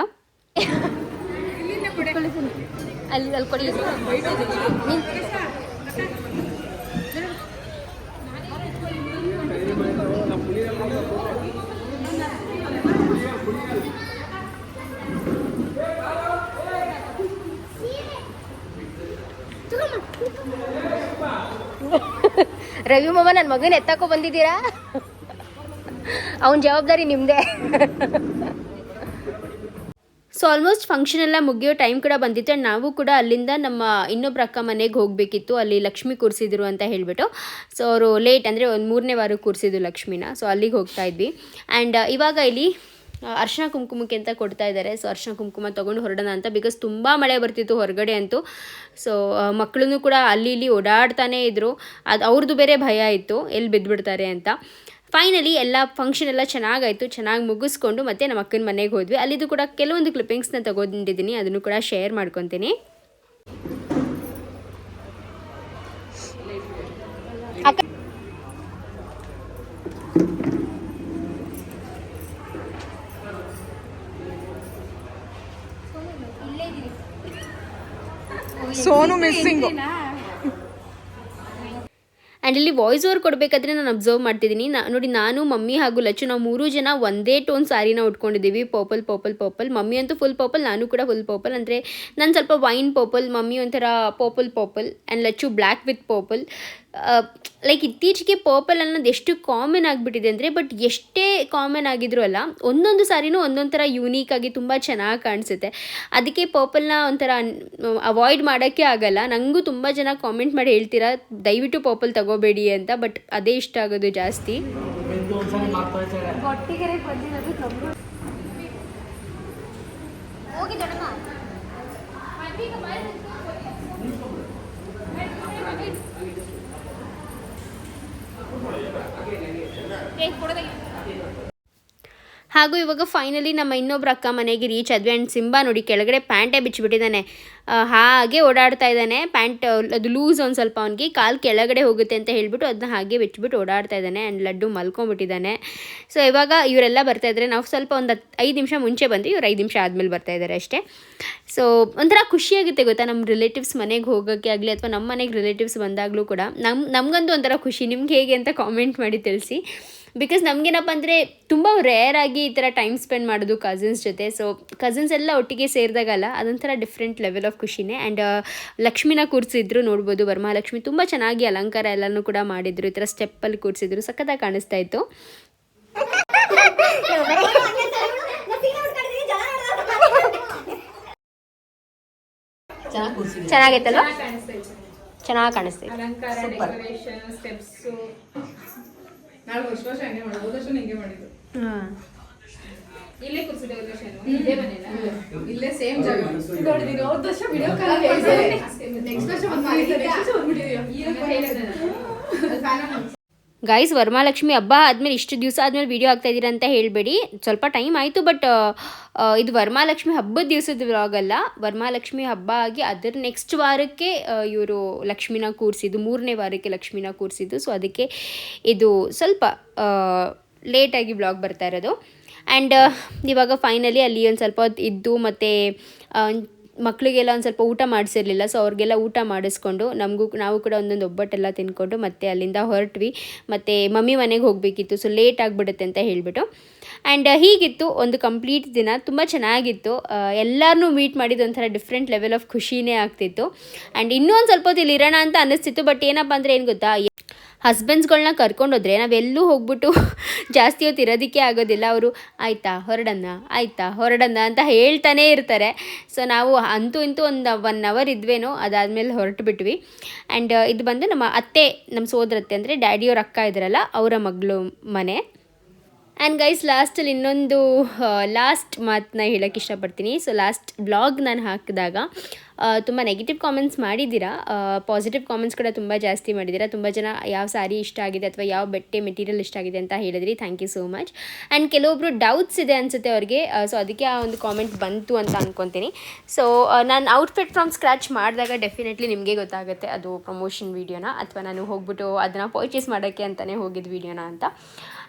S3: ಅಲ್ಲಿ ಅಲ್ಲಿ ಕೊಡಿ. ರವಿ ಮಾಮ ನನ್ನ ಮಗನ ಎತ್ತಾಕೋ ಬಂದಿದ್ದೀರಾ? ಅವನ ಜವಾಬ್ದಾರಿ ನಿಮ್ಮದೇ
S1: ಸೊ ಆಲ್ಮೋಸ್ಟ್ ಫಂಕ್ಷನ್ ಎಲ್ಲ ಮುಗಿಯೋ ಟೈಮ್ ಕೂಡ ಬಂದಿತ್ತು. ಆ್ಯಂಡ್ ನಾವು ಕೂಡ ಅಲ್ಲಿಂದ ನಮ್ಮ ಇನ್ನೊಬ್ಬರ ಅಕ್ಕ ಮನೆಗೆ ಹೋಗಬೇಕಿತ್ತು. ಅಲ್ಲಿ ಲಕ್ಷ್ಮಿ ಕೂರಿಸಿದ್ರು ಅಂತ ಹೇಳಿಬಿಟ್ಟು. ಸೊ ಅವರು ಲೇಟ್ ಅಂದರೆ ಒಂದು ಮೂರನೇ ವಾರ ಕೂರಿಸಿದ್ರು ಲಕ್ಷ್ಮಿನ. ಸೊ ಅಲ್ಲಿಗೆ ಹೋಗ್ತಾ ಇದ್ವಿ. ಆ್ಯಂಡ್ ಇವಾಗ ಇಲ್ಲಿ ಅರ್ಶಿನ ಕುಂಕುಮಕ್ಕೆ ಅಂತ ಕೊಡ್ತಾ ಇದ್ದಾರೆ ಸೊ ಅರ್ಶಿನ ಕುಂಕುಮ ತೊಗೊಂಡು ಹೊರಡೋಣ ಅಂತ. ಬಿಕಾಸ್ ತುಂಬ ಮಳೆ ಬರ್ತಿತ್ತು ಹೊರಗಡೆ ಅಂತೂ. ಸೊ ಮಕ್ಕಳೂ ಕೂಡ ಅಲ್ಲಿ ಇಲ್ಲಿ ಓಡಾಡ್ತಾನೇ ಇದ್ದರು ಅದು ಅವ್ರದ್ದು ಬೇರೆ ಭಯ ಇತ್ತು. ಎಲ್ಲಿ ಬಿದ್ದುಬಿಡ್ತಾರೆ ಅಂತ. ಫೈನಲಿ ಎಲ್ಲ ಫಂಕ್ಷನ್ ಎಲ್ಲ ಚೆನ್ನಾಗಾಯಿತು ಚೆನ್ನಾಗಿ ಮುಗಿಸ್ಕೊಂಡು ಮತ್ತೆ ನಮ್ಮ ಅಕ್ಕನ ಮನೆಗೆ ಹೋದ್ವಿ. ಅಲ್ಲಿದ್ದು ಕೂಡ ಕೆಲವೊಂದು ಕ್ಲಿಪ್ಪಿಂಗ್ಸ್ನ ತಗೊಂಡಿದ್ದೀನಿ ಅದನ್ನು ಕೂಡ ಶೇರ್ ಮಾಡ್ಕೊತೀನಿ.
S2: ಸೋನು ಮಿಸ್ಸಿಂಗ್
S1: ಆ್ಯಂಡ್ ಇಲ್ಲಿ ವಾಯ್ಸ್ ಓವರ್ ಕೊಡಬೇಕಾದ್ರೆ ನಾನು ಅಬ್ಸರ್ವ್ ಮಾಡ್ತಿದ್ದೀನಿ. ನಾ ನೋಡಿ, ನಾನು, ಮಮ್ಮಿ ಹಾಗೂ ಲಚ್ಚು ನಾವು ಮೂರು ಜನ ಒಂದೇ ಟೋನ್ ಸ್ಯಾರಿನ ಉಟ್ಕೊಂಡಿದ್ದೀವಿ. ಪರ್ಪಲ್ ಪರ್ಪಲ್ ಪರ್ಪಲ್ ಮಮ್ಮಿ ಅಂತೂ ಫುಲ್ ಪರ್ಪಲ್ ನಾನು ಕೂಡ ಫುಲ್ ಪರ್ಪಲ್ ಅಂದರೆ ನಾನು ಸ್ವಲ್ಪ ವೈನ್ ಪರ್ಪಲ್ ಮಮ್ಮಿ ಒಂಥರ purple purple and Lachchu black with purple like ಇತ್ತೀಚೆಗೆ ಪರ್ಪಲ್ ಅನ್ನೋದು ಎಷ್ಟು ಕಾಮನ್ ಆಗಿಬಿಟ್ಟಿದೆ ಅಂದರೆ ಬಟ್ ಎಷ್ಟೇ ಕಾಮನ್ ಆಗಿದ್ರು ಅಲ್ಲ, ಒಂದೊಂದು ಸಾರಿನೂ ಒಂದೊಂದು ಥರ ಯೂನೀಕ್ ಆಗಿ ತುಂಬ ಚೆನ್ನಾಗಿ ಕಾಣಿಸುತ್ತೆ. ಅದಕ್ಕೆ ಪರ್ಪಲ್ನ ಒಂಥರ ಅವಾಯ್ಡ್ ಮಾಡೋಕ್ಕೆ ಆಗಲ್ಲ. ನನಗೂ ತುಂಬ ಜನ ಕಾಮೆಂಟ್ ಮಾಡಿ ಹೇಳ್ತೀರಾ, ದಯವಿಟ್ಟು ಪರ್ಪಲ್ ತಗೋಬೇಡಿ ಅಂತ ಬಟ್ ಅದೇ ಇಷ್ಟ ಆಗೋದು ಜಾಸ್ತಿ.
S4: ಹೋಗಿ
S1: ಹಾಗೂ ಇವಾಗ ಫೈನಲಿ ನಮ್ಮ ಇನ್ನೊಬ್ರು ಅಕ್ಕ ಮನೆಗೆ ರೀಚ್ ಆದ್ವಿ ಆ್ಯಂಡ್ ಸಿಂಬಾ ನೋಡಿ ಕೆಳಗಡೆ ಪ್ಯಾಂಟೇ ಬಿಚ್ಚಿಬಿಟ್ಟಿದ್ದಾನೆ. ಹಾಗೆ ಓಡಾಡ್ತಾ ಇದ್ದಾನೆ. ಪ್ಯಾಂಟ್ ಅದು ಲೂಸ್ ಒಂದು ಸ್ವಲ್ಪ ಅವನಿಗೆ. ಕಾಲು ಕೆಳಗಡೆ ಹೋಗುತ್ತೆ ಅಂತ ಹೇಳಿಬಿಟ್ಟು ಅದನ್ನ ಹಾಗೆ ಬಿಚ್ಚಿಬಿಟ್ಟು ಓಡಾಡ್ತಾ ಇದ್ದಾನೆ ಆ್ಯಂಡ್ ಲಡ್ಡು ಮಲ್ಕೊಂಬಿಟ್ಟಿದ್ದಾನೆ ಸೊ ಇವಾಗ ಇವರೆಲ್ಲ ಬರ್ತಾ ಇದ್ರೆ. ನಾವು ಸ್ವಲ್ಪ ಒಂದು ಹತ್ತು ಐದು ನಿಮಿಷ ಮುಂಚೆ ಬಂದು ಇವ್ರು ಐದು ನಿಮಿಷ ಆದಮೇಲೆ ಬರ್ತಾ ಇದ್ದಾರೆ ಅಷ್ಟೇ. ಸೊ ಒಂಥರ ಖುಷಿಯಾಗುತ್ತೆ ಗೊತ್ತಾ? ನಮ್ಮ ರಿಲೇಟಿವ್ಸ್ ಮನೆಗೆ ಹೋಗೋಕ್ಕೆ ಆಗಲಿ ಅಥವಾ ನಮ್ಮ ಮನೆಗೆ ರಿಲೇಟಿವ್ಸ್ ಬಂದಾಗಲೂ ಕೂಡ. ನಮ್ಮ ನಮಗಂತೂ ಒಂಥರ ಖುಷಿ. ನಿಮ್ಗೆ ಹೇಗೆ ಅಂತ ಕಾಮೆಂಟ್ ಮಾಡಿ ತಿಳಿಸಿ. ಬಿಕಾಸ್ ನಮಗೇನಪ್ಪ ಅಂದರೆ ತುಂಬ ರೇರಾಗಿ ಆಗಿ ಈ ಥರ ಟೈಮ್ ಸ್ಪೆಂಡ್ ಮಾಡೋದು ಕಸಿನ್ಸ್ ಜೊತೆ. ಸೊ ಕಸಿನ್ಸ್ ಎಲ್ಲ ಒಟ್ಟಿಗೆ ಸೇರಿದಾಗಲ್ಲ ಅದೊಂಥರ ಡಿಫ್ರೆಂಟ್ ಲೆವೆಲ್ ಆಫ್ ಖುಷಿನೇ. ಆ್ಯಂಡ್ ಲಕ್ಷ್ಮಿನ ಕೂರಿಸಿದ್ರು ನೋಡ್ಬೋದು ವರಮಹಾಲಕ್ಷ್ಮಿ ತುಂಬ ಚೆನ್ನಾಗಿ ಅಲಂಕಾರ ಎಲ್ಲನೂ ಕೂಡ ಮಾಡಿದ್ರು ಈ ಥರ ಸ್ಟೆಪ್ಪಲ್ಲಿ ಕೂರಿಸಿದ್ರು ಸಖತ್ತಾಗಿ ಕಾಣಿಸ್ತಾ ಇತ್ತು. ಚೆನ್ನಾಗೈತಲ್ಲ? ಚೆನ್ನಾಗಿ ಕಾಣಿಸ್ತಾ ಇತ್ತು.
S2: ನಾಳೆ ವರ್ಷ ವರ್ಷ ಹಂಗೆ ಮಾಡೋದು ಹೋದ ವರ್ಷ ಹಿಂಗೆ ಮಾಡಿದ್ದು.
S5: ಇಲ್ಲೇ ಕೂರ್ಸಿದ್ದೆ ಹೋದ ವರ್ಷ ಇದೇ ಮನೇನ?
S2: ಇಲ್ಲೇ ಸೇಮ್ ಜಾಗ ನೋಡಿದೀನಿ ಹೋದ ವರ್ಷ ವಿಡಿಯೋ ಕಾಲ್ ನೆಕ್ಸ್ಟ್ ವರ್ಷ ನೆಕ್ಸ್ಟ್
S1: ಗೈಸ್ ವರಮಹಾಲಕ್ಷ್ಮಿ ಹಬ್ಬ ಆದಮೇಲೆ ಇಷ್ಟು ದಿವಸ ಆದಮೇಲೆ ವೀಡಿಯೋ ಆಗ್ತಾ ಇದ್ದೀರಾ ಅಂತ ಹೇಳಬೇಡಿ. ಸ್ವಲ್ಪ ಟೈಮ್ ಆಯಿತು ಬಟ್ ಇದು ವರಮಹಾಲಕ್ಷ್ಮಿ ಹಬ್ಬದ ದಿವಸದ ವ್ಲಾಗ್ ಅಲ್ಲ. ವರಮಹಾಲಕ್ಷ್ಮಿ ಹಬ್ಬ ಆಗಿ ಅದರ ನೆಕ್ಸ್ಟ್ ವಾರಕ್ಕೆ ಇವರು ಲಕ್ಷ್ಮಿನ ಕೂರಿಸಿದ್ದು, ಮೂರನೇ ವಾರಕ್ಕೆ ಲಕ್ಷ್ಮಿನ ಕೂರಿಸಿದ್ದು. ಸೊ ಅದಕ್ಕೆ ಇದು ಸ್ವಲ್ಪ ಲೇಟಾಗಿ ಬ್ಲಾಗ್ ಬರ್ತಾ ಇರೋದು. ಆ್ಯಂಡ್ ಇವಾಗ ಫೈನಲಿ ಅಲ್ಲಿ ಒಂದು ಸ್ವಲ್ಪ ಇದ್ದು ಮತ್ತು ಮಕ್ಕಳಿಗೆಲ್ಲ ಒಂದು ಸ್ವಲ್ಪ ಊಟ ಮಾಡಿಸಿರ್ಲಿಲ್ಲ ಸೊ ಅವ್ರಿಗೆಲ್ಲ ಊಟ ಮಾಡಿಸ್ಕೊಂಡು ನಮಗೂ, ನಾವು ಕೂಡ ಒಂದೊಂದು ಒಬ್ಬಟ್ಟೆಲ್ಲ ತಿನ್ಕೊಂಡು ಮತ್ತೆ ಅಲ್ಲಿಂದ ಹೊರಟ್ವಿ. ಮತ್ತು ಮಮ್ಮಿ ಮನೆಗೆ ಹೋಗಬೇಕಿತ್ತು ಸೊ ಲೇಟ್ ಆಗಿಬಿಡುತ್ತೆ ಅಂತ ಹೇಳಿಬಿಟ್ಟು. ಆ್ಯಂಡ್ ಹೀಗಿತ್ತು, ಒಂದು ಕಂಪ್ಲೀಟ್ ದಿನ. ತುಂಬ ಚೆನ್ನಾಗಿತ್ತು. ಎಲ್ಲರನ್ನೂ ಮೀಟ್ ಮಾಡಿದ್ದು ಒಂಥರ ಡಿಫ್ರೆಂಟ್ ಲೆವೆಲ್ ಆಫ್ ಖುಷಿನೇ ಆಗ್ತಿತ್ತು. ಆ್ಯಂಡ್ ಇನ್ನೂ ಒಂದು ಸ್ವಲ್ಪ ಹೊತ್ತು ಇಲ್ಲಿ ಇರೋಣ ಅಂತ ಅನ್ನಿಸ್ತಿತ್ತು ಬಟ್ ಏನಪ್ಪ ಅಂದರೆ ಏನು ಗೊತ್ತಾ? ಹಸ್ಬೆಂಡ್ಸ್ಗಳನ್ನ ಕರ್ಕೊಂಡೋದ್ರೆ ನಾವೆಲ್ಲೂ ಹೋಗ್ಬಿಟ್ಟು ಜಾಸ್ತಿ ಹೊತ್ತು ಇರೋದಕ್ಕೆ ಆಗೋದಿಲ್ಲ. ಅವರು, ಆಯಿತಾ ಹೊರಡನ್ನ ಆಯಿತಾ ಹೊರಡನ್ನ ಅಂತ ಹೇಳ್ತಾನೇ ಇರ್ತಾರೆ. ಸೊ ನಾವು ಅಂತೂ ಇಂತೂ ಒಂದು ಒನ್ ಅವರ್ ಇದ್ವೇನೋ ಅದಾದಮೇಲೆ ಹೊರಟು ಬಿಟ್ವಿ ಆ್ಯಂಡ್ ಇದು ಬಂದು ನಮ್ಮ ಅತ್ತೆ, ನಮ್ಮ ಸೋದರತ್ತೆ ಅಂದರೆ ಡ್ಯಾಡಿಯವ್ರ ಅಕ್ಕ ಇದ್ರಲ್ಲ, ಅವರ ಮಗಳು ಮನೆ. ಆ್ಯಂಡ್ ಗೈಸ್ ಲಾಸ್ಟಲ್ಲಿ ಇನ್ನೊಂದು ಲಾಸ್ಟ್ ಮಾತನ್ನ ಹೇಳೋಕ್ಕೆ ಇಷ್ಟಪಡ್ತೀನಿ. ಸೊ ಲಾಸ್ಟ್ ಬ್ಲಾಗ್ ನಾನು ಹಾಕಿದಾಗ ತುಂಬ ನೆಗೆಟಿವ್ ಕಾಮೆಂಟ್ಸ್ ಮಾಡಿದ್ದೀರಾ? ಪಾಸಿಟಿವ್ ಕಾಮೆಂಟ್ಸ್ ಕೂಡ ತುಂಬ ಜಾಸ್ತಿ ಮಾಡಿದ್ದೀರಾ? ತುಂಬ ಜನ ಯಾವ ಸ್ಯಾರಿ ಇಷ್ಟ ಆಗಿದೆ ಅಥವಾ ಯಾವ ಬಟ್ಟೆ ಮೆಟೀರಿಯಲ್ ಇಷ್ಟ ಆಗಿದೆ ಅಂತ ಹೇಳಿದ್ರಿ. Thank you so much and ಕೆಲವೊಬ್ಬರು ಡೌಟ್ಸ್ ಇದೆ ಅನಿಸುತ್ತೆ ಅವ್ರಿಗೆ. ಸೊ ಅದಕ್ಕೆ ಆ ಒಂದು ಕಾಮೆಂಟ್ ಬಂತು ಅಂತ ಅನ್ಕೊತೀನಿ. ಸೊ ನಾನು ಔಟ್ಫಿಟ್ ಫ್ರಮ್ ಸ್ಕ್ರ್ಯಾಚ್ ಮಾಡಿದಾಗ ಡೆಫಿನೆಟ್ಲಿ ನಿಮಗೆ ಗೊತ್ತಾಗುತ್ತೆ ಅದು ಪ್ರಮೋಷನ್ ವೀಡಿಯೋನ ಅಥವಾ ನಾನು ಹೋಗ್ಬಿಟ್ಟು ಅದನ್ನು ಪರ್ಚೇಸ್ ಮಾಡೋಕ್ಕೆ ಅಂತಲೇ ಹೋಗಿದ್ದು ವೀಡಿಯೋನ ಅಂತ.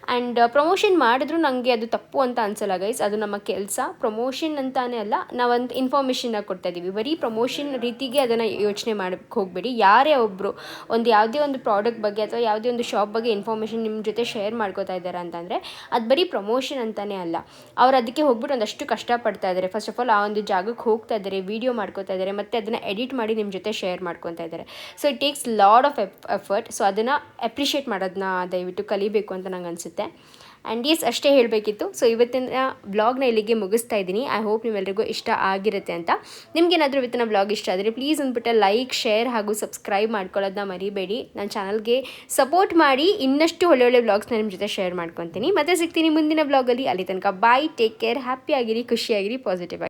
S1: ಆ್ಯಂಡ್ ಪ್ರಮೋಷನ್ ಮಾಡಿದ್ರು ನನಗೆ ಅದು ತಪ್ಪು ಅಂತ ಅನ್ಸಲ್ಲ ಗೈಸ್ ಅದು ನಮ್ಮ ಕೆಲಸ. ಪ್ರಮೋಷನ್ ಅಂತಾನೆ ಅಲ್ಲ, ನಾವೊಂದು ಇನ್ಫಾರ್ಮೇಷನ್ನ ಕೊಡ್ತಾ ಇದ್ದೀವಿ ಬರೀ ಪ್ರಮೋಷನ್ ರೀತಿಗೆ ಅದನ್ನು ಯೋಚನೆ ಮಾಡೋಕ್ಕೆ ಹೋಗಬೇಡಿ. ಯಾರೇ ಒಬ್ಬರು ಒಂದು ಯಾವುದೇ ಒಂದು ಪ್ರಾಡಕ್ಟ್ ಬಗ್ಗೆ ಅಥವಾ ಯಾವುದೇ ಒಂದು ಶಾಪ್ ಬಗ್ಗೆ ಇನ್ಫಾರ್ಮೇಷನ್ ನಿಮ್ಮ ಜೊತೆ ಶೇರ್ ಮಾಡ್ಕೋತಾ ಇದ್ದಾರೆ ಅಂತಂದರೆ, ಅದು ಬರೀ ಪ್ರಮೋಷನ್ ಅಂತಾನೆ ಅಲ್ಲ. ಅವ್ರು ಅದಕ್ಕೆ ಹೋಗ್ಬಿಟ್ಟು ಒಂದಷ್ಟು ಕಷ್ಟಪಡ್ತಾ ಇದ್ದಾರೆ ಫಸ್ಟ್ ಆಫ್ ಆಲ್ ಆ ಒಂದು ಜಾಗಕ್ಕೆ ಹೋಗ್ತಾ ಇದ್ದಾರೆ ವೀಡಿಯೋ ಮಾಡ್ಕೋತಾ ಇದ್ದಾರೆ ಮತ್ತು ಅದನ್ನು ಎಡಿಟ್ ಮಾಡಿ ನಿಮ್ಮ ಜೊತೆ ಶೇರ್ ಮಾಡ್ಕೊತಾ ಇದ್ದಾರೆ so it takes lot of effort so ಅದನ್ನು ಅಪ್ರಿಷಿಯೇಟ್ ಮಾಡೋದನ್ನ ದಯವಿಟ್ಟು ಕಲಿಬೇಕು ಅಂತ ನಂಗೆ ಅನಿಸುತ್ತೆ. ಆ್ಯಂಡ್ ಎಸ್ ಅಷ್ಟೇ ಹೇಳಬೇಕಿತ್ತು. ಸೊ ಇವತ್ತಿನ ಬ್ಲಾಗ್ನ ಇಲ್ಲಿಗೆ ಮುಗಿಸ್ತಾ ಇದ್ದೀನಿ. ಐ ಹೋಪ್ ನಿಮ್ಮೆಲ್ಲರಿಗೂ ಇಷ್ಟ ಆಗಿರುತ್ತೆ ಅಂತ. ನಿಮಗೇನಾದರೂ ಇವತ್ತಿನ ಬ್ಲಾಗ್ ಇಷ್ಟ ಆದರೆ ಪ್ಲೀಸ್ ಅಂದ್ಬಿಟ್ಟು ಲೈಕ್ ಶೇರ್ ಹಾಗೂ ಸಬ್ಸ್ಕ್ರೈಬ್ ಮಾಡ್ಕೊಳ್ಳೋದನ್ನ ಮರಿಬೇಡಿ. ನನ್ನ ಚಾನಲ್ಗೆ ಸಪೋರ್ಟ್ ಮಾಡಿ ಇನ್ನಷ್ಟು ಒಳ್ಳೆ ಒಳ್ಳೆ ಬ್ಲಾಗ್ಸ್ನ ನಿಮ್ಮ ಜೊತೆ ಶೇರ್ ಮಾಡ್ಕೊತೀನಿ. ಮತ್ತೆ ಸಿಗ್ತೀನಿ ಮುಂದಿನ ಬ್ಲಾಗಲ್ಲಿ ಅಲ್ಲಿ. ತನಕ ಬಾಯ್ ಟೇಕ್ ಕೇರ್ ಹ್ಯಾಪಿಯಾಗಿರಿ ಖುಷಿಯಾಗಿರಿ ಪಾಸಿಟಿವ್ ಆಗಿ